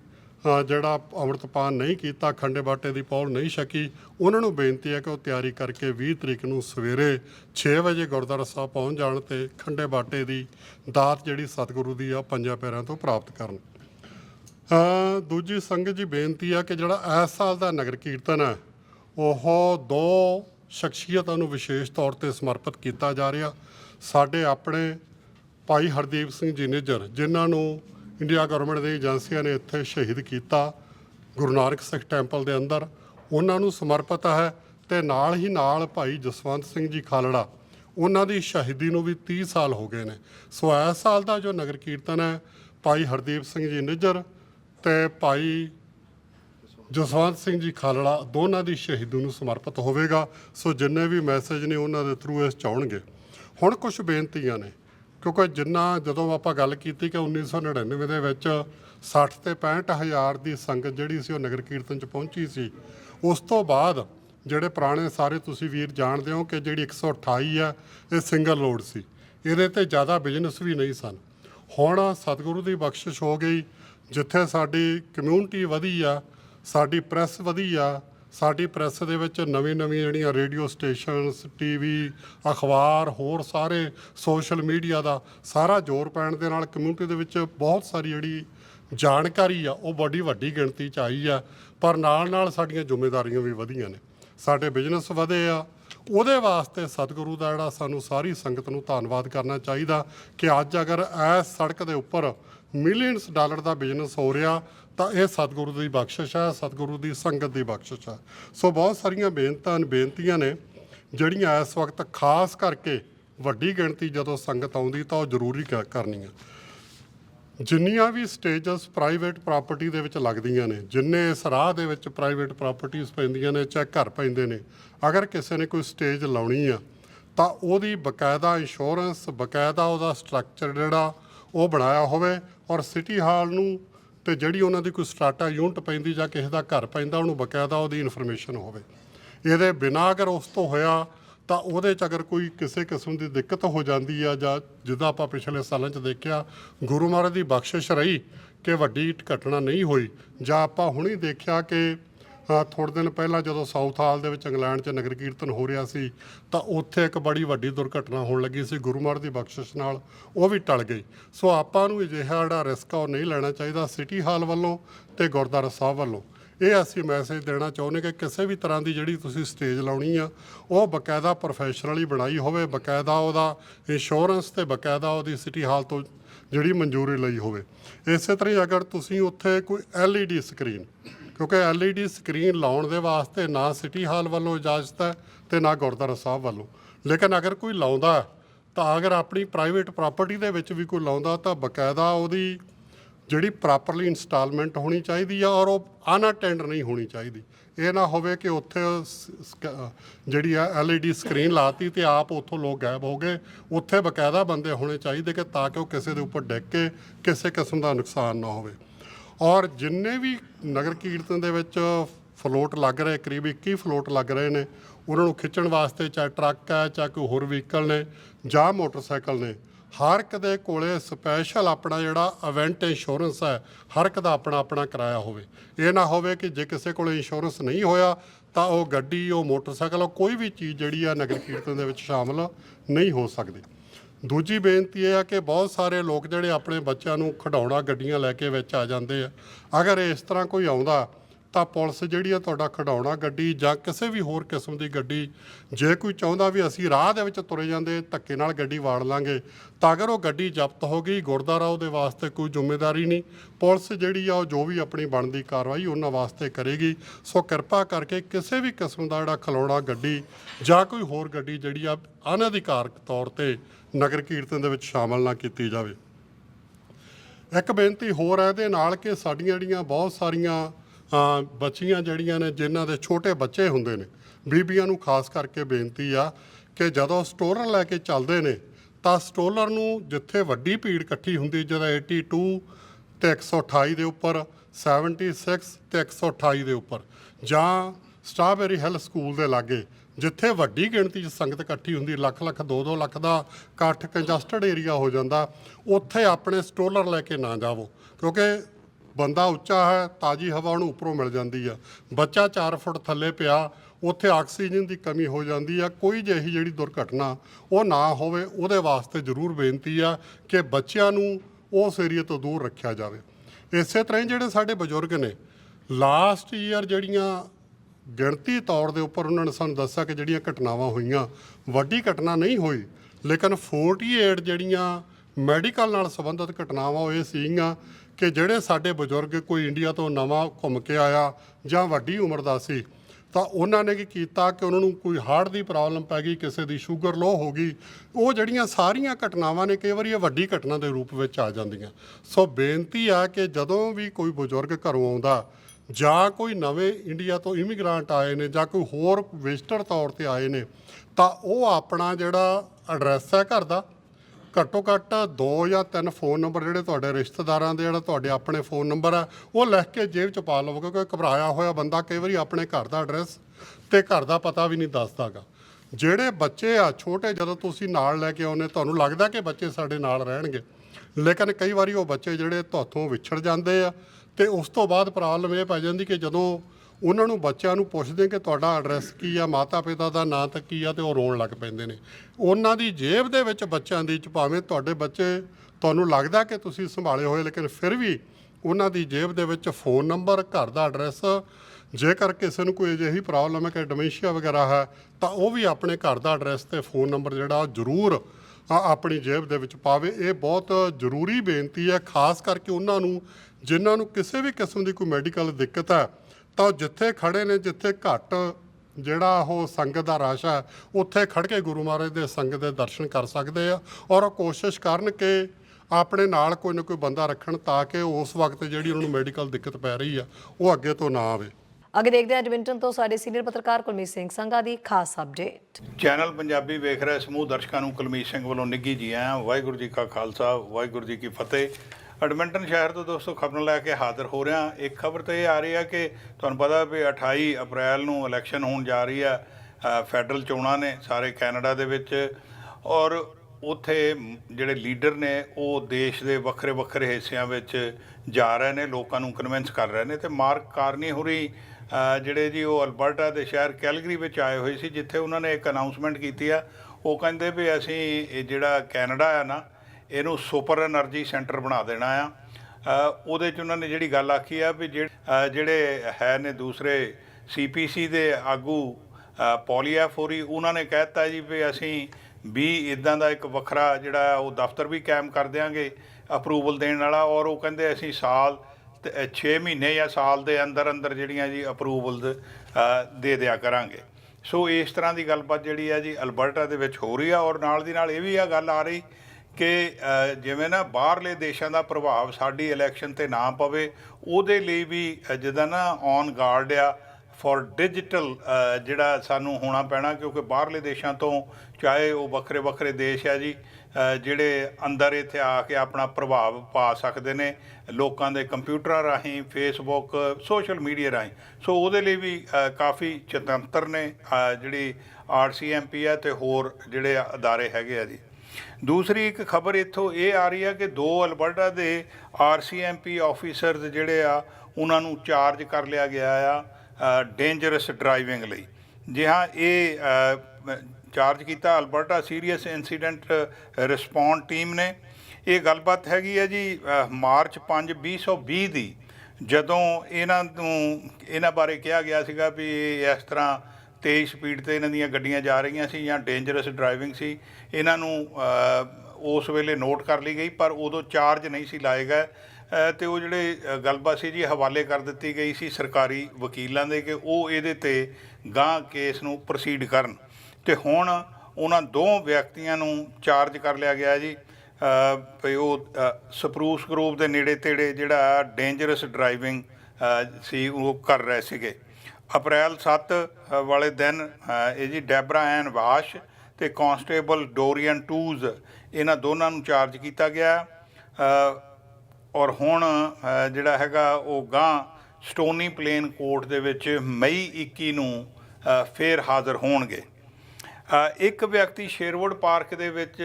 Speaker 2: ਜਿਹੜਾ ਅੰਮ੍ਰਿਤਪਾਨ ਨਹੀਂ ਕੀਤਾ, ਖੰਡੇ ਬਾਟੇ ਦੀ ਪੌਲ ਨਹੀਂ ਛਕੀ, ਉਹਨਾਂ ਨੂੰ ਬੇਨਤੀ ਹੈ ਕਿ ਉਹ ਤਿਆਰੀ ਕਰਕੇ 20 ਤਰੀਕ ਨੂੰ ਸਵੇਰੇ 6 ਵਜੇ ਗੁਰਦੁਆਰਾ ਸਾਹਿਬ ਪਹੁੰਚ ਜਾਣ ਤੇ ਖੰਡੇ ਬਾਟੇ ਦੀ ਦਾਤ ਜਿਹੜੀ ਸਤਿਗੁਰੂ ਦੀ ਆ ਪੰਜਾਂ ਪੈਰਾਂ ਤੋਂ ਪ੍ਰਾਪਤ ਕਰਨ। ਦੂਜੀ ਸੰਗਤ ਜੀ ਬੇਨਤੀ ਆ ਕਿ ਜਿਹੜਾ ਇਸ ਸਾਲ ਦਾ ਨਗਰ ਕੀਰਤਨ ਹੈ ਉਹ ਦੋ ਸ਼ਖਸੀਅਤਾਂ ਨੂੰ ਵਿਸ਼ੇਸ਼ ਤੌਰ ਤੇ ਸਮਰਪਿਤ ਕੀਤਾ ਜਾ ਰਿਹਾ। ਸਾਡੇ ਆਪਣੇ ਭਾਈ ਹਰਦੀਪ ਸਿੰਘ ਜੀ ਨਿਜਰ ਜਿਨ੍ਹਾਂ ਨੂੰ ਇੰਡੀਆ ਗਵਰਨਮੈਂਟ ਦੀ ਏਜੰਸੀਆਂ ਨੇ ਇੱਥੇ ਸ਼ਹੀਦ ਕੀਤਾ। ਗੁਰੂ ਨਾਨਕ ਸਿੱਖ ਟੈਂਪਲ ਦੇ ਅੰਦਰ ਉਹਨਾਂ ਨੂੰ ਸਮਰਪਿਤ ਹੈ ਤੇ ਨਾਲ ਹੀ ਨਾਲ ਭਾਈ ਜਸਵੰਤ ਸਿੰਘ ਜੀ ਖਾਲੜਾ, ਉਹਨਾਂ ਦੀ ਸ਼ਹੀਦੀ ਨੂੰ ਵੀ 30 ਸਾਲ ਹੋ ਗਏ ਨੇ। ਸੋ ਇਸ ਸਾਲ ਦਾ ਜੋ ਨਗਰ ਕੀਰਤਨ ਹੈ, ਭਾਈ ਹਰਦੀਪ ਸਿੰਘ ਜੀ ਨਿੱਜਰ ਤੇ ਭਾਈ ਜਸਵੰਤ ਸਿੰਘ ਜੀ ਖਾਲੜਾ ਦੋਨਾਂ ਦੀ ਸ਼ਹੀਦੀ ਨੂੰ ਸਮਰਪਿਤ ਹੋਵੇਗਾ। ਸੋ ਜਿੰਨੇ ਵੀ ਮੈਸੇਜ ਨੇ ਉਹਨਾਂ ਦੇ ਥਰੂ ਇਸ ਚਾਉਣਗੇ ਹੁਣ ਕੁਝ ਬੇਨਤੀਆਂ ਨੇ। ਕਿਉਂਕਿ ਜਿੰਨਾ ਜਦੋਂ ਆਪਾਂ ਗੱਲ ਕੀਤੀ ਕਿ 1999 ਦੇ ਵਿੱਚ 60 ਤੇ 65 ਹਜ਼ਾਰ ਦੀ ਸੰਗਤ ਜਿਹੜੀ ਸੀ ਉਹ ਨਗਰ ਕੀਰਤਨ ਚ ਪਹੁੰਚੀ ਸੀ, ਉਸ ਤੋਂ ਬਾਅਦ ਜਿਹੜੇ ਪੁਰਾਣੇ ਸਾਰੇ ਤੁਸੀਂ ਵੀਰ ਜਾਣਦੇ ਹੋ ਕਿ ਜਿਹੜੀ 128 ਆ, ਇਹ ਸਿੰਗਲ ਲੋਡ ਸੀ। ਇਹਦੇ ਤੇ ਜ਼ਿਆਦਾ ਬਿਜ਼ਨਸ ਵੀ ਨਹੀਂ ਸਨ। ਹੁਣ ਸਤਿਗੁਰੂ ਦੀ ਬਖਸ਼ਿਸ਼ ਹੋ ਗਈ, ਜਿੱਥੇ ਸਾਡੀ ਕਮਿਊਨਿਟੀ ਵਧੀ ਆ, ਸਾਡੀ ਪ੍ਰੈਸ ਵਧੀ ਆ ਸਾਡੀ ਪ੍ਰੈਸ ਦੇ ਵਿੱਚ ਨਵੀਂ ਨਵੀਂ ਜਿਹੜੀਆਂ ਰੇਡੀਓ ਸਟੇਸ਼ਨਸ, ਟੀਵੀ, ਅਖਬਾਰ, ਹੋਰ ਸਾਰੇ ਸੋਸ਼ਲ ਮੀਡੀਆ ਦਾ ਸਾਰਾ ਜ਼ੋਰ ਪੈਣ ਦੇ ਨਾਲ ਕਮਿਊਨਿਟੀ ਦੇ ਵਿੱਚ ਬਹੁਤ ਸਾਰੀ ਜਿਹੜੀ ਜਾਣਕਾਰੀ ਆ, ਉਹ ਬੜੀ ਵੱਡੀ ਗਿਣਤੀ ਚ ਆਈ ਆ। ਪਰ ਨਾਲ ਨਾਲ ਸਾਡੀਆਂ ਜ਼ਿੰਮੇਵਾਰੀਆਂ ਵੀ ਵਧੀਆਂ ਨੇ। ਸਾਡੇ ਬਿਜ਼ਨਸ ਵਧੇ ਆ। ਉਹਦੇ ਵਾਸਤੇ ਸਤਿਗੁਰੂ ਦਾ ਜਿਹੜਾ ਸਾਨੂੰ ਸਾਰੀ ਸੰਗਤ ਨੂੰ ਧੰਨਵਾਦ ਕਰਨਾ ਚਾਹੀਦਾ ਕਿ ਅੱਜ ਅਗਰ ਇਸ ਸੜਕ ਦੇ ਉੱਪਰ ਮਿਲੀਅਨਸ ਡਾਲਰ ਦਾ ਬਿਜ਼ਨਸ ਹੋ ਰਿਹਾ ਤਾਂ ਇਹ ਸਤਿਗੁਰੂ ਦੀ ਬਖਸ਼ਿਸ਼ ਹੈ ਸਤਿਗੁਰੂ ਦੀ ਸੰਗਤ ਦੀ ਬਖਸ਼ਿਸ਼ ਹੈ ਸੋ ਬਹੁਤ ਸਾਰੀਆਂ ਬੇਨਤਾਂ, ਬੇਨਤੀਆਂ ਨੇ, ਜਿਹੜੀਆਂ ਇਸ ਵਕਤ ਖਾਸ ਕਰਕੇ ਵੱਡੀ ਗਿਣਤੀ ਜਦੋਂ ਸੰਗਤ ਆਉਂਦੀ ਤਾਂ ਉਹ ਜ਼ਰੂਰੀ ਕ- ਕਰਨੀਆਂ। ਜਿੰਨੀਆਂ ਵੀ ਸਟੇਜਸ ਪ੍ਰਾਈਵੇਟ ਪ੍ਰਾਪਰਟੀ ਦੇ ਵਿੱਚ ਲੱਗਦੀਆਂ ਨੇ, ਜਿੰਨੇ ਇਸ ਰਾਹ ਦੇ ਵਿੱਚ ਪ੍ਰਾਈਵੇਟ ਪ੍ਰਾਪਰਟੀਆਂ ਪੈਂਦੀਆਂ ਨੇ, ਚਾਹੇ ਘਰ ਪੈਂਦੇ ਨੇ, ਅਗਰ ਕਿਸੇ ਨੇ ਕੋਈ ਸਟੇਜ ਲਾਉਣੀ ਆ, ਤਾਂ ਉਹਦੀ ਬਕਾਇਦਾ ਇੰਸ਼ੋਰੈਂਸ ਬਕਾਇਦਾ ਉਹਦਾ ਸਟਰਕਚਰ ਜਿਹੜਾ, ਉਹ ਬਣਾਇਆ ਹੋਵੇ ਔਰ ਸਿਟੀ ਹਾਲ ਨੂੰ ਤੇ ਜਿਹੜੀ ਉਹਨਾਂ ਦੀ ਕੋਈ ਸਟਾਟਾ ਯੂਨਿਟ ਪੈਂਦੀ ਜਾਂ ਕਿਸੇ ਦਾ ਘਰ ਪੈਂਦਾ, ਉਹਨੂੰ ਬਕਾਇਦਾ ਉਹਦੀ ਇਨਫੋਰਮੇਸ਼ਨ ਹੋਵੇ। ਇਹਦੇ ਬਿਨਾਂ ਅਗਰ ਉਸ ਤੋਂ ਹੋਇਆ, ਤਾਂ ਉਹਦੇ ਚ ਅਗਰ ਕੋਈ ਕਿਸੇ ਕਿਸਮ ਦੀ ਦਿੱਕਤ ਹੋ ਜਾਂਦੀ ਆ ਜਾਂ ਜਿੱਦਾਂ ਆਪਾਂ ਪਿਛਲੇ ਸਾਲਾਂ ਚ ਦੇਖਿਆ, ਗੁਰੂ ਮਹਾਰਾਜ ਦੀ ਬਖਸ਼ਿਸ਼ ਰਹੀ ਕਿ ਵੱਡੀ ਘਟਨਾ ਨਹੀਂ ਹੋਈ। ਜਾਂ ਆਪਾਂ ਹੁਣੀ ਦੇਖਿਆ ਕਿ ਅ, ਥੋੜ੍ਹੇ ਦਿਨ ਪਹਿਲਾਂ ਜਦੋਂ ਸਾਊਥ ਹਾਲ ਦੇ ਵਿੱਚ ਇੰਗਲੈਂਡ 'ਚ ਨਗਰ ਕੀਰਤਨ ਹੋ ਰਿਹਾ ਸੀ ਤਾਂ ਉੱਥੇ ਇੱਕ ਬੜੀ ਵੱਡੀ ਦੁਰਘਟਨਾ ਹੋਣ ਲੱਗੀ ਸੀ ਗੁਰੂ ਮਹਾਰਾਜ ਦੀ ਬਖਸ਼ਿਸ਼ ਨਾਲ ਉਹ ਵੀ ਟਲ ਗਈ। ਸੋ ਆਪਾਂ ਨੂੰ ਅਜਿਹਾ ਜਿਹੜਾ ਰਿਸਕ ਆ ਉਹ ਨਹੀਂ ਲੈਣਾ ਚਾਹੀਦਾ ਸਿਟੀ ਹਾਲ ਵੱਲੋਂ ਤੇ ਗੁਰਦੁਆਰਾ ਸਾਹਿਬ ਵੱਲੋਂ। ਇਹ ਅਸੀਂ ਮੈਸੇਜ ਦੇਣਾ ਚਾਹੁੰਦੇ ਕਿ ਕਿਸੇ ਵੀ ਤਰ੍ਹਾਂ ਦੀ ਜਿਹੜੀ ਤੁਸੀਂ ਸਟੇਜ ਲਾਉਣੀ ਆ ਉਹ ਬਕਾਇਦਾ ਪ੍ਰੋਫੈਸ਼ਨਲੀ ਬਣਾਈ ਹੋਵੇ ਬਕਾਇਦਾ ਉਹਦਾ ਇੰਸ਼ੋਰੈਂਸ ਤੇ ਬਕਾਇਦਾ ਉਹਦੀ ਸਿਟੀ ਹਾਲ ਤੋਂ ਜਿਹੜੀ ਮਨਜ਼ੂਰੀ ਲਈ ਹੋਵੇ। ਇਸੇ ਤਰ੍ਹਾਂ ਹੀ ਅਗਰ ਤੁਸੀਂ ਉੱਥੇ ਕੋਈ LED ਸਕਰੀਨ ਕਿਉਂਕਿ LED ਸਕਰੀਨ ਲਾਉਣ ਦੇ ਵਾਸਤੇ ਨਾ ਸਿਟੀ ਹਾਲ ਵੱਲੋਂ ਇਜਾਜ਼ਤ ਹੈ ਤੇ ਨਾ ਗੁਰਦੁਆਰਾ ਸਾਹਿਬ ਵੱਲੋਂ। ਲੇਕਿਨ ਅਗਰ ਕੋਈ ਲਾਉਂਦਾ ਤਾਂ ਅਗਰ ਆਪਣੀ ਪ੍ਰਾਈਵੇਟ ਪ੍ਰਾਪਰਟੀ ਦੇ ਵਿੱਚ ਵੀ ਕੋਈ ਲਾਉਂਦਾ ਤਾਂ ਬਕਾਇਦਾ ਉਹਦੀ ਜਿਹੜੀ ਪ੍ਰੋਪਰਲੀ ਇਨਸਟਾਲਮੈਂਟ ਹੋਣੀ ਚਾਹੀਦੀ ਆ ਔਰ ਉਹ ਅਨਅਟੈਂਡ ਨਹੀਂ ਹੋਣੀ ਚਾਹੀਦੀ। ਇਹ ਨਾ ਹੋਵੇ ਕਿ ਉੱਥੇ ਸ- ਸਕ- ਜਿਹੜੀ ਆ LED ਸਕਰੀਨ ਲਾਤੀ ਤੇ ਆਪ ਉੱਥੋਂ ਲੋਕ ਗਾਇਬ ਹੋ ਗਏ। ਉੱਥੇ ਬਕਾਇਦਾ ਬੰਦੇ ਹੋਣੇ ਚਾਹੀਦੇ ਕਿ ਤਾਂ ਕਿ ਉਹ ਕਿਸੇ ਦੇ ਉੱਪਰ ਡਿੱਗ ਕੇ ਕਿਸੇ ਕਿਸਮ ਦਾ ਨੁਕਸਾਨ ਨਾ ਹੋਵੇ। ਔਰ ਜਿੰਨੇ ਵੀ ਨਗਰ ਕੀਰਤਨ ਦੇ ਵਿੱਚ ਫਲੋਟ ਲੱਗ ਰਹੇ, ਕਰੀਬ 21 ਫਲੋਟ ਲੱਗ ਰਹੇ ਨੇ, ਉਹਨਾਂ ਨੂੰ ਖਿੱਚਣ ਵਾਸਤੇ ਚਾਹੇ ਟਰੱਕ ਹੈ, ਚਾਹੇ ਕੋਈ ਹੋਰ ਵਹੀਕਲ ਨੇ ਜਾਂ ਮੋਟਰਸਾਈਕਲ ਨੇ, ਹਰ ਇੱਕ ਦੇ ਕੋਲੇ ਸਪੈਸ਼ਲ ਆਪਣਾ ਜਿਹੜਾ ਇਵੈਂਟ ਇੰਸ਼ੋਰੈਂਸ ਹੈ, ਹਰ ਇੱਕ ਦਾ ਆਪਣਾ ਆਪਣਾ ਕਿਰਾਇਆ ਹੋਵੇ। ਇਹ ਨਾ ਹੋਵੇ ਕਿ ਜੇ ਕਿਸੇ ਕੋਲੇ ਇੰਸ਼ੋਰੈਂਸ ਨਹੀਂ ਹੋਇਆ, ਤਾਂ ਉਹ ਗੱਡੀ, ਉਹ ਮੋਟਰਸਾਈਕਲ, ਉਹ ਕੋਈ ਵੀ ਚੀਜ਼ ਜਿਹੜੀ ਆ ਨਗਰ ਕੀਰਤਨ ਦੇ ਵਿੱਚ ਸ਼ਾਮਲ ਨਹੀਂ ਹੋ ਸਕਦੀ। ਦੂਜੀ ਬੇਨਤੀ ਇਹ ਆ ਕਿ ਬਹੁਤ ਸਾਰੇ ਲੋਕ ਜਿਹੜੇ ਆਪਣੇ ਬੱਚਿਆਂ ਨੂੰ ਖਿਡੌਣਾ ਗੱਡੀਆਂ ਲੈ ਕੇ ਵਿੱਚ ਆ ਜਾਂਦੇ ਆ। ਅਗਰ ਇਸ ਤਰ੍ਹਾਂ ਕੋਈ ਆਉਂਦਾ, ਤਾਂ ਪੁਲਿਸ ਜਿਹੜੀ ਆ ਤੁਹਾਡਾ ਖਿਡੌਣਾ ਗੱਡੀ ਜਾਂ ਕਿਸੇ ਵੀ ਹੋਰ ਕਿਸਮ ਦੀ ਗੱਡੀ, ਜੇ ਕੋਈ ਚਾਹੁੰਦਾ ਵੀ ਅਸੀਂ ਰਾਹ ਦੇ ਵਿੱਚ ਤੁਰੇ ਜਾਂਦੇ, ਧੱਕੇ ਨਾਲ ਗੱਡੀ ਵਾੜ ਲਾਂਗੇ, ਤਾਂ ਅਗਰ ਉਹ ਗੱਡੀ ਜ਼ਬਤ ਹੋ ਗਈ, ਗੁਰਦੁਆਰਾ ਉਹਦੇ ਵਾਸਤੇ ਕੋਈ ਜ਼ਿੰਮੇਵਾਰੀ ਨਹੀਂ। ਪੁਲਿਸ ਜਿਹੜੀ ਆ ਉਹ ਜੋ ਵੀ ਆਪਣੀ ਬਣਦੀ ਕਾਰਵਾਈ ਉਹਨਾਂ ਵਾਸਤੇ ਕਰੇਗੀ। ਸੋ ਕਿਰਪਾ ਕਰਕੇ ਕਿਸੇ ਵੀ ਕਿਸਮ ਦਾ ਜਿਹੜਾ ਖਿਲੌਣਾ ਗੱਡੀ ਜਾਂ ਕੋਈ ਹੋਰ ਗੱਡੀ ਜਿਹੜੀ ਆ ਅਨਅਧਿਕਾਰਕ ਤੌਰ ਤੇ ਨਗਰ ਕੀਰਤਨ ਦੇ ਵਿੱਚ ਸ਼ਾਮਲ ਨਾ ਕੀਤੀ ਜਾਵੇ। ਇੱਕ ਬੇਨਤੀ ਹੋਰ ਹੈ, ਇਹਦੇ ਨਾਲ ਕਿ ਸਾਡੀਆਂ ਜਿਹੜੀਆਂ ਬਹੁਤ ਸਾਰੀਆਂ ਬੱਚੀਆਂ ਜਿਹੜੀਆਂ ਨੇ, ਜਿਨ੍ਹਾਂ ਦੇ ਛੋਟੇ ਬੱਚੇ ਹੁੰਦੇ ਨੇ, ਬੀਬੀਆਂ ਨੂੰ ਖਾਸ ਕਰਕੇ ਬੇਨਤੀ ਆ ਕਿ ਜਦੋਂ ਸਟੋਲਰ ਲੈ ਕੇ ਚੱਲਦੇ ਨੇ, ਤਾਂ ਸਟੋਲਰ ਨੂੰ ਜਿੱਥੇ ਵੱਡੀ ਭੀੜ ਇਕੱਠੀ ਹੁੰਦੀ, ਜਿਹਦਾ 82 ਤੇ 128 ਦੇ ਉੱਪਰ 76 ਤੇ 128 ਦੇ ਉੱਪਰ, ਜਾਂ ਸਟ੍ਰਾਬੇਰੀ ਹਿੱਲ ਸਕੂਲ ਦੇ ਲਾਗੇ ਜਿੱਥੇ ਵੱਡੀ ਗਿਣਤੀ 'ਚ ਸੰਗਤ ਇਕੱਠੀ ਹੁੰਦੀ, ਲੱਖ ਲੱਖ 2-2 ਲੱਖ ਦਾ ਇਕੱਠ ਕੰਜਸਟਡ ਏਰੀਆ ਹੋ ਜਾਂਦਾ, ਉੱਥੇ ਆਪਣੇ ਸਟੋਲਰ ਲੈ ਕੇ ਨਾ ਜਾਵੋ, ਕਿਉਂਕਿ ਬੰਦਾ ਉੱਚਾ ਹੈ, ਤਾਜੀ ਹਵਾ ਉਹਨੂੰ ਉੱਪਰੋਂ ਮਿਲ ਜਾਂਦੀ ਆ। ਬੱਚਾ 4 ਫੁੱਟ ਥੱਲੇ ਪਿਆ, ਉੱਥੇ ਆਕਸੀਜਨ ਦੀ ਕਮੀ ਹੋ ਜਾਂਦੀ ਆ, ਕੋਈ ਜਿਹੀ ਜਿਹੜੀ ਦੁਰਘਟਨਾ ਉਹ ਨਾ ਹੋਵੇ, ਉਹਦੇ ਵਾਸਤੇ ਜ਼ਰੂਰ ਬੇਨਤੀ ਆ ਕਿ ਬੱਚਿਆਂ ਨੂੰ ਉਸ ਏਰੀਆ ਤੋਂ ਦੂਰ ਰੱਖਿਆ ਜਾਵੇ। ਇਸੇ ਤਰ੍ਹਾਂ ਹੀ ਜਿਹੜੇ ਸਾਡੇ ਬਜ਼ੁਰਗ ਨੇ ਲਾਸਟ ਈਅਰ ਜਿਹੜੀਆਂ ਗਿਣਤੀ ਤੌਰ ਦੇ ਉੱਪਰ ਉਹਨਾਂ ਨੇ ਸਾਨੂੰ ਦੱਸਿਆ ਕਿ ਜਿਹੜੀਆਂ ਘਟਨਾਵਾਂ ਹੋਈਆਂ, ਵੱਡੀ ਘਟਨਾ ਨਹੀਂ ਹੋਈ, ਲੇਕਿਨ 48 ਜਿਹੜੀਆਂ ਮੈਡੀਕਲ ਨਾਲ ਸੰਬੰਧਿਤ ਘਟਨਾਵਾਂ ਉਹ ਇਹ ਸੀਗੀਆਂ ਕਿ ਜਿਹੜੇ ਸਾਡੇ ਬਜ਼ੁਰਗ ਕੋਈ ਇੰਡੀਆ ਤੋਂ ਨਵਾਂ ਘੁੰਮ ਕੇ ਆਇਆ ਜਾਂ ਵੱਡੀ ਉਮਰ ਦਾ ਸੀ, ਤਾਂ ਉਹਨਾਂ ਨੇ ਕੀ ਕੀਤਾ ਕਿ ਉਹਨਾਂ ਨੂੰ ਕੋਈ ਹਾਰਟ ਦੀ ਪ੍ਰੋਬਲਮ ਪੈ ਗਈ, ਕਿਸੇ ਦੀ ਸ਼ੂਗਰ ਲੋ ਹੋ ਗਈ, ਉਹ ਜਿਹੜੀਆਂ ਸਾਰੀਆਂ ਘਟਨਾਵਾਂ ਨੇ ਕਈ ਵਾਰੀ ਇਹ ਵੱਡੀ ਘਟਨਾ ਦੇ ਰੂਪ ਵਿੱਚ ਆ ਜਾਂਦੀਆਂ। ਸੋ ਬੇਨਤੀ ਆ ਕਿ ਜਦੋਂ ਵੀ ਕੋਈ ਬਜ਼ੁਰਗ ਘਰੋਂ ਆਉਂਦਾ ਜਾਂ ਕੋਈ ਨਵੇਂ ਇੰਡੀਆ ਤੋਂ ਇਮੀਗ੍ਰੈਂਟ ਆਏ ਨੇ ਜਾਂ ਕੋਈ ਹੋਰ ਵਿਜ਼ਟਰ ਤੌਰ ਤੇ ਆਏ ਨੇ, ਤਾਂ ਉਹ ਆਪਣਾ ਜਿਹੜਾ ਐਡਰੈਸ ਹੈ ਘਰ ਦਾ, ਘੱਟੋ ਘੱਟ ਦੋ ਜਾਂ ਤਿੰਨ ਫੋਨ ਨੰਬਰ ਜਿਹੜੇ ਤੁਹਾਡੇ ਰਿਸ਼ਤੇਦਾਰਾਂ ਦੇ ਜਿਹੜਾ ਤੁਹਾਡੇ ਆਪਣੇ ਫੋਨ ਨੰਬਰ ਆ ਉਹ ਲਿਖ ਕੇ ਜੇਬ 'ਚ ਪਾ ਲਵੋ ਕਿਉਂਕਿ ਘਬਰਾਇਆ ਹੋਇਆ ਬੰਦਾ ਕਈ ਵਾਰੀ ਆਪਣੇ ਘਰ ਦਾ ਐਡਰੈਸ ਤੇ ਘਰ ਦਾ ਪਤਾ ਵੀ ਨਹੀਂ ਦੱਸਦਾਗਾ। ਜਿਹੜੇ ਬੱਚੇ ਆ, ਛੋਟੇ ਜਦੋਂ ਤੁਸੀਂ ਨਾਲ ਲੈ ਕੇ ਆਉਨੇ ਤੁਹਾਨੂੰ ਲੱਗਦਾ ਕਿ ਬੱਚੇ ਸਾਡੇ ਨਾਲ ਰਹਿਣਗੇ, ਲੇਕਿਨ ਕਈ ਵਾਰੀ ਉਹ ਬੱਚੇ ਜਿਹੜੇ ਤੁਹਾਥੋਂ ਵਿਛੜ ਜਾਂਦੇ ਆ ਤੇ ਉਸ ਤੋਂ ਬਾਅਦ ਪ੍ਰੋਬਲਮ ਇਹ ਪੈ ਜਾਂਦੀ ਕਿ ਜਦੋਂ ਉਹਨਾਂ ਨੂੰ ਬੱਚਿਆਂ ਨੂੰ ਪੁੱਛਦੇ ਕਿ ਤੁਹਾਡਾ ਐਡਰੈਸ ਕੀ ਆ ਮਾਤਾ ਪਿਤਾ ਦਾ ਨਾਂ ਤਾਂ ਕੀ ਆ ਤੇ ਉਹ ਰੋਣ ਲੱਗ ਪੈਂਦੇ ਨੇ। ਉਹਨਾਂ ਦੀ ਜੇਬ ਦੇ ਵਿੱਚ ਬੱਚਿਆਂ ਦੀ ਚ ਭਾਵੇਂ ਤੁਹਾਡੇ ਬੱਚੇ ਤੁਹਾਨੂੰ ਲੱਗਦਾ ਕਿ ਤੁਸੀਂ ਸੰਭਾਲੇ ਹੋਏ, ਲੇਕਿਨ ਫਿਰ ਵੀ ਉਹਨਾਂ ਦੀ ਜੇਬ ਦੇ ਵਿੱਚ ਫੋਨ ਨੰਬਰ ਘਰ ਦਾ ਐਡਰੈਸ ਜੇਕਰ ਕਿਸੇ ਨੂੰ ਕੋਈ ਅਜਿਹੀ ਪ੍ਰੋਬਲਮ ਹੈ ਕਿ ਡਿਮੈਂਸ਼ੀਆ ਵਗੈਰਾ ਹੈ, ਤਾਂ ਉਹ ਵੀ ਆਪਣੇ ਘਰ ਦਾ ਐਡਰੈਸ ਤੇ ਫੋਨ ਨੰਬਰ ਜਿਹੜਾ ਉਹ ਜ਼ਰੂਰ ਆਪਣੀ ਜੇਬ ਦੇ ਵਿੱਚ ਪਾਵੇ। ਇਹ ਬਹੁਤ ਜ਼ਰੂਰੀ ਬੇਨਤੀ ਹੈ, ਖਾਸ ਕਰਕੇ ਉਹਨਾਂ ਨੂੰ, ਜਿਨ੍ਹਾਂ ਨੂੰ ਕਿਸੇ ਵੀ ਕਿਸਮ ਦੀ ਕੋਈ ਮੈਡੀਕਲ ਦਿੱਕਤ ਹੈ, ਤਾਂ ਉਹ ਜਿੱਥੇ ਖੜੇ ਨੇ, ਜਿੱਥੇ ਘੱਟ ਜਿਹੜਾ ਉਹ ਸੰਗਤ ਦਾ ਰਸ਼ ਹੈ, ਉੱਥੇ ਖੜ ਕੇ ਗੁਰੂ ਮਹਾਰਾਜ ਦੇ ਸੰਗਤ ਦੇ ਦਰਸ਼ਨ ਕਰ ਸਕਦੇ ਆ ਔਰ ਉਹ ਕੋਸ਼ਿਸ਼ ਕਰਨ ਕਿ ਆਪਣੇ ਨਾਲ ਕੋਈ ਨਾ ਕੋਈ ਬੰਦਾ ਰੱਖਣ ਤਾਂ ਕਿ ਉਸ ਵਕਤ ਜਿਹੜੀ ਉਹਨਾਂ ਨੂੰ ਮੈਡੀਕਲ ਦਿੱਕਤ ਪੈ ਰਹੀ ਆ, ਉਹ ਅੱਗੇ ਤੋਂ ਨਾ ਆਵੇ।
Speaker 1: ਅੱਗੇ ਦੇਖਦੇ ਹਾਂ ਐਡਮਿੰਟਨ ਤੋਂ ਸਾਡੇ ਸੀਨੀਅਰ ਪੱਤਰਕਾਰ ਕੁਲਮੀਤ ਸਿੰਘ ਸੰਘਾ ਦੀ ਖਾਸ ਅਪਡੇਟ
Speaker 3: ਚੈਨਲ ਪੰਜਾਬੀ ਵੇਖ ਰਹੇ ਸਮੂਹ ਦਰਸ਼ਕਾਂ ਨੂੰ ਕੁਲਮੀਤ ਸਿੰਘ ਵੱਲੋਂ ਨਿੱਘੀ ਜੀ ਆਇਆਂ ਵਾਹਿਗੁਰੂ ਜੀ ਕਾ ਖਾਲਸਾ, ਵਾਹਿਗੁਰੂ ਜੀ ਕੀ ਫਤਿਹ। ਐਡਮਿੰਟਨ ਸ਼ਹਿਰ ਤੋਂ ਦੋਸਤੋ ਖਬਰ ਲੈ ਕੇ ਹਾਜ਼ਰ ਹੋ ਰਿਹਾ ਇੱਕ ਖਬਰ ਤਾਂ ਇਹ ਆ ਰਹੀ ਹੈ ਕਿ ਤੁਹਾਨੂੰ ਪਤਾ ਵੀ 28 ਅਪ੍ਰੈਲ ਨੂੰ ਇਲੈਕਸ਼ਨ ਹੋਣ ਜਾ ਰਹੀ ਹੈ ਫੈਡਰਲ ਚੋਣਾਂ ਨੇ ਸਾਰੇ ਕੈਨੇਡਾ ਦੇ ਵਿੱਚ। ਔਰ ਉੱਥੇ ਜਿਹੜੇ ਲੀਡਰ ਨੇ, ਉਹ ਦੇਸ਼ ਦੇ ਵੱਖਰੇ ਵੱਖਰੇ ਹਿੱਸਿਆਂ ਵਿੱਚ ਜਾ ਰਹੇ ਨੇ, ਲੋਕਾਂ ਨੂੰ ਕਨਵਿੰਸ ਕਰ ਰਹੇ ਨੇ ਤੇ ਮਾਰਕ ਕਾਰਨੀ ਹੁਰੀ ਜਿਹੜੇ ਜੀ ਉਹ ਅਲਬਰਟਾ ਦੇ ਸ਼ਹਿਰ ਕੈਲਗਰੀ ਵਿੱਚ ਆਏ ਹੋਏ ਸੀ, ਜਿੱਥੇ ਉਹਨਾਂ ਨੇ ਇੱਕ ਅਨਾਉਂਸਮੈਂਟ ਕੀਤੀ ਆ। ਉਹ ਕਹਿੰਦੇ ਵੀ ਅਸੀਂ ਇਹ ਜਿਹੜਾ ਕੈਨੇਡਾ ਆ ਨਾ, ਇਹਨੂੰ ਸੁਪਰ એનર્ਜੀ ਸੈਂਟਰ ਬਣਾ ਦੇਣਾ ਆ। ਉਹਦੇ 'ਚ ਉਹਨਾਂ ਨੇ ਜਿਹੜੀ ਗੱਲ ਆਖੀ ਆ ਵੀ ਜਿਹੜੇ ਹੈ ਨੇ ਦੂਸਰੇ ਸੀਪੀਸੀ ਦੇ ਆਗੂ ਪੋਲੀਆਫੋਰੀ, ਉਹਨਾਂ ਨੇ ਕਹਿਤਾ ਜੀ ਵੀ ਅਸੀਂ ਵੀ ਇਦਾਂ ਦਾ ਇੱਕ ਵੱਖਰਾ ਜਿਹੜਾ ਉਹ ਦਫ਼ਤਰ ਵੀ ਕਾਇਮ ਕਰ ਦਿਆਂਗੇ, ਅਪਰੂਵਲ ਦੇਣ ਵਾਲਾ। ਔਰ ਉਹ ਕਹਿੰਦੇ ਅਸੀਂ ਸਾਲ 6 ਮਹੀਨੇ ਜਾਂ ਸਾਲ ਦੇ ਅੰਦਰ ਅੰਦਰ ਜਿਹੜੀਆਂ ਜੀ ਅਪਰੂਵਲ ਦੇ ਦਿਆ ਕਰਾਂਗੇ। ਸੋ ਇਸ ਤਰ੍ਹਾਂ ਦੀ ਗੱਲਬਾਤ ਜਿਹੜੀ ਹੈ ਜੀ ਅਲਬਰਟਾ ਦੇ ਵਿੱਚ ਹੋ ਰਹੀ ਆ ਔਰ ਨਾਲ ਦੀ ਨਾਲ ਇਹ ਵੀ ਆ ਗੱਲ ਆ ਰਹੀ ਕਿ ਜਿਵੇਂ ਨਾ ਬਾਹਰਲੇ ਦੇਸ਼ਾਂ ਦਾ ਪ੍ਰਭਾਵ ਸਾਡੀ ਇਲੈਕਸ਼ਨ ਤੇ ਨਾ ਪਵੇ ਉਹਦੇ ਲਈ ਵੀ ਅ, ਜਿੱਦਾਂ ਨਾ ਔਨ ਗਾਰਡ ਆ ਫॉर ਡਿਜੀਟਲ ਜਿਹੜਾ ਸਾਨੂੰ ਹੋਣਾ ਪੈਣਾ ਕਿਉਂਕਿ ਬਾਹਰਲੇ ਦੇਸ਼ਾਂ ਤੋਂ ਚਾਹੇ ਉਹ ਵੱਖਰੇ ਵੱਖਰੇ ਦੇਸ਼ ਆ ਜੀ ਜਿਹੜੇ ਅੰਦਰ ਇੱਥੇ ਆ ਕੇ ਆਪਣਾ ਪ੍ਰਭਾਵ ਪਾ ਸਕਦੇ ਨੇ ਲੋਕਾਂ ਦੇ ਕੰਪਿਊਟਰਾਂ ਰਾਹੀਂ ਫੇਸਬੁੱਕ ਸੋਸ਼ਲ ਮੀਡੀਆ ਰਾਹੀਂ। ਸੋ ਉਹਦੇ ਲਈ ਵੀ ਕਾਫੀ ਚਤੰਤਰ ਨੇ ਅ, ਜਿਹੜੀ ਆਰਸੀਐਮਪੀ ਹੈ ਤੇ ਹੋਰ ਜਿਹੜੇ ਅਦਾਰੇ ਹੈਗੇ ਆ ਜੀ। ਦੂਸਰੀ ਇੱਕ ਖਬਰ ਇੱਥੋਂ ਇਹ ਆ ਰਹੀ ਹੈ ਕਿ ਦੋ ਅਲਬਰਟਾ ਦੇ ਆਰਸੀਐਮਪੀ ਆਫੀਸਰਸ ਜਿਹੜੇ ਆ ਉਹਨਾਂ ਨੂੰ ਚਾਰਜ ਕਰ ਲਿਆ ਗਿਆ ਆ ਡੇਂਜਰਸ ਡਰਾਈਵਿੰਗ ਲਈ। ਜੀ ਹਾਂ ਇਹ ਚਾਰਜ ਕੀਤਾ। Alberta serious incident respond team ਨੇ। ਇਹ ਗੱਲਬਾਤ ਹੈਗੀ ਹੈ ਜੀ ਅ, ਮਾਰਚ 5 2020 ਦੀ ਜਦੋਂ ਇਹਨਾਂ ਨੂੰ ਇਹਨਾਂ ਬਾਰੇ ਕਿਹਾ ਗਿਆ ਸੀਗਾ ਵੀ ਇਹ ਇਸ ਤਰ੍ਹਾਂ ਤੇਜ਼ ਸਪੀਡ ਤੇ ਇਹਨਾਂ ਦੀਆਂ ਗੱਡੀਆਂ ਜਾ ਰਹੀਆਂ ਸੀ ਜਾਂ ਡੇਂਜਰਸ ਡਰਾਈਵਿੰਗ ਸੀ। ਇਹਨਾਂ ਨੂੰ ਉਸ ਵੇਲੇ ਨੋਟ ਕਰ ਲਈ ਗਈ ਪਰ ਉਦੋਂ ਚਾਰਜ ਨਹੀਂ ਸੀ ਲਾਏ ਗਏ। ਅ, ਤੇ ਉਹ ਜਿਹੜੇ ਗੱਲਬਾਤ ਸੀ ਜੀ ਹਵਾਲੇ ਕਰ ਦਿੱਤੀ ਗਈ ਸੀ ਸਰਕਾਰੀ ਵਕੀਲਾਂ ਦੇ ਕਿ ਉਹ ਇਹਦੇ ਤੇ ਗਾਂ ਕੇਸ ਨੂੰ ਪ੍ਰੋਸੀਡ ਕਰਨ। ਤੇ ਹੁਣ ਉਹਨਾਂ ਦੋ ਵਿਅਕਤੀਆਂ ਨੂੰ ਚਾਰਜ ਕਰ ਲਿਆ ਗਿਆ ਜੀ। ਵੀ ਉਹ ਸਪਰੂਸ ਗਰੂਪ ਦੇ ਨੇੜੇ ਤੇੜੇ ਜਿਹੜਾ ਡੇਂਜਰਸ ਡਰਾਈਵਿੰਗ ਸੀ ਉਹ ਕਰ ਰਹੇ ਸੀਗੇ। ਅਪ੍ਰੈਲ 7 ਵਾਲੇ ਦਿਨ ਇਹ ਜੀ ਡੈਬਰਾ ਐਨ ਵਾਸ਼ ਤੇ ਕਾਂਸਟੇਬਲ ਡੋਰੀਅਨ ਟੂਜ਼ ਇਹਨਾਂ ਦੋਨਾਂ ਨੂੰ ਚਾਰਜ ਕੀਤਾ ਗਿਆ। ਔਰ ਹੁਣ ਜਿਹੜਾ ਹੈਗਾ ਉਹ ਗਾਂ ਸਟੋਨੀ ਪਲੇਨ ਕੋਰਟ ਦੇ ਵਿੱਚ ਮਈ 21 ਨੂੰ ਅ, ਫੇਰ ਹਾਜ਼ਰ ਹੋਣਗੇ। ਇੱਕ ਵਿਅਕਤੀ ਸ਼ੇਰਵੁੱਡ ਪਾਰਕ ਦੇ ਵਿੱਚ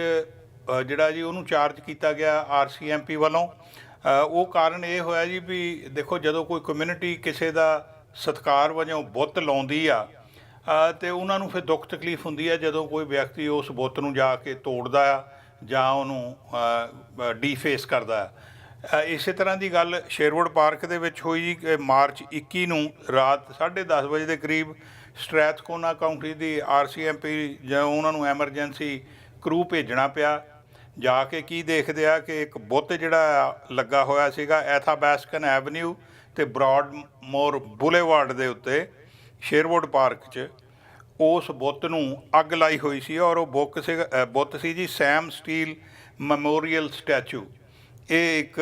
Speaker 3: ਜਿਹੜਾ ਜੀ ਉਹਨੂੰ ਚਾਰਜ ਕੀਤਾ ਗਿਆ ਆਰਸੀਐਮਪੀ ਵੱਲੋਂ। ਉਹ ਕਾਰਨ ਇਹ ਹੋਇਆ ਜੀ ਵੀ ਦੇਖੋ ਜਦੋਂ ਕੋਈ ਕਮਿਊਨਿਟੀ ਕਿਸੇ ਦਾ ਸਤਕਾਰ ਵਜੋਂ ਬੁੱਤ ਲਾਉਂਦੀ ਆ ਅ, ਤੇ ਉਹਨਾਂ ਨੂੰ ਫਿਰ ਦੁੱਖ ਤਕਲੀਫ ਹੁੰਦੀ ਆ ਜਦੋਂ ਕੋਈ ਵਿਅਕਤੀ ਉਸ ਬੁੱਤ ਨੂੰ ਜਾ ਕੇ ਤੋੜਦਾ ਆ ਜਾਂ ਉਹਨੂੰ ਡੀਫੇਸ ਕਰਦਾ ਆ। ਇਸੇ ਤਰ੍ਹਾਂ ਦੀ ਗੱਲ ਸ਼ੇਰਵੁੱਡ ਪਾਰਕ ਦੇ ਵਿੱਚ ਹੋਈ ਜੀ ਮਾਰਚ 21 ਨੂੰ ਰਾਤ 10:30 ਵਜੇ ਦੇ ਕਰੀਬ ਸਟ੍ਰੈਥਕੋਨਾ ਕਾਉਂਟੀ ਦੀ ਆਰਸੀਐਮਪੀ ਜਾਂ ਉਹਨਾਂ ਨੂੰ ਐਮਰਜੈਂਸੀ ਕਰੂ ਭੇਜਣਾ ਪਿਆ। ਜਾ ਕੇ ਕੀ ਦੇਖਦੇ ਆ ਕਿ ਇੱਕ ਬੁੱਤ ਜਿਹੜਾ ਲੱਗਾ ਹੋਇਆ ਸੀਗਾ ਐਥਾਬੈਸਕਨ ਐਵਨਿਊ ਤੇ ਬ੍ਰੌਡਮੋਰ ਬੁਲੇਵਾਰਡ ਦੇ ਉੱਤੇ, ਸ਼ੇਰਵੁੱਡ ਪਾਰਕ 'ਚ, ਉਸ ਬੁੱਤ ਨੂੰ ਅੱਗ ਲਾਈ ਹੋਈ ਸੀ ਔਰ ਉਹ ਬੁੱਕ ਸੀ ਬੁੱਤ ਸੀ ਜੀ ਸੈਮ ਸਟੀਲ ਮੈਮੋਰੀਅਲ ਸਟੈਚੂ। ਇਹ ਇੱਕ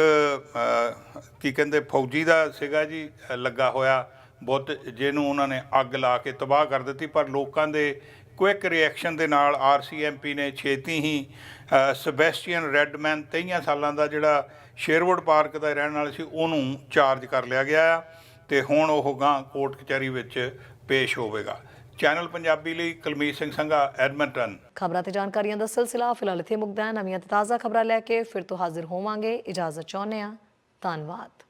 Speaker 3: ਕੀ ਕਹਿੰਦੇ, ਫੌਜੀ ਦਾ ਸੀਗਾ ਜੀ ਲੱਗਾ ਹੋਇਆ। ਬੁੱਤ ਜਿਹਨੂੰ ਉਹਨਾਂ ਨੇ ਅੱਗ ਲਾ ਕੇ ਤਬਾਹ ਕਰ ਦਿੱਤੀ, ਪਰ ਲੋਕਾਂ ਦੇ ਕੁਇਕ ਰਿਐਕਸ਼ਨ ਦੇ ਨਾਲ ਆਰਸੀਐਮਪੀ ਨੇ ਛੇਤੀ ਹੀ ਸਬੈਸਟੀਅਨ ਸੈਬੈਸਟੀਅਨ ਰੈਡਮੈਨ 23 ਸਾਲਾਂ ਦਾ ਜਿਹੜਾ ਸ਼ੇਰਵੁੱਡ ਪਾਰਕ ਦਾ ਰਹਿਣ ਵਾਲਾ ਸੀ, ਉਹਨੂੰ ਚਾਰਜ ਕਰ ਲਿਆ ਗਿਆ ਆ ਤੇ ਹੁਣ ਉਹ ਗਾਂ ਕੋਰਟ ਕਚਹਿਰੀ ਵਿੱਚ ਪੇਸ਼ ਹੋਵੇਗਾ। ਚੈਨਲ ਪੰਜਾਬੀ ਲਈ ਕੁਲਮੀਤ ਸਿੰਘ ਸੰਘਾ ਐਡਮਿੰਟਨ
Speaker 1: ਖਬਰਾਂ ਤੇ ਜਾਣਕਾਰੀਆਂ ਦਾ ਸਿਲਸਿਲਾ ਫਿਲਹਾਲ ਇੱਥੇ ਮੁੱਕਦਾ ਹੈ। ਨਵੀਆਂ ਤੇ ਤਾਜ਼ਾ ਖਬਰਾਂ ਲੈ ਕੇ ਫਿਰ ਤੋਂ ਹਾਜ਼ਰ ਹੋਵਾਂਗੇ। ਇਜਾਜ਼ਤ ਚਾਹੁੰਦੇ ਹਾਂ। ਧੰਨਵਾਦ।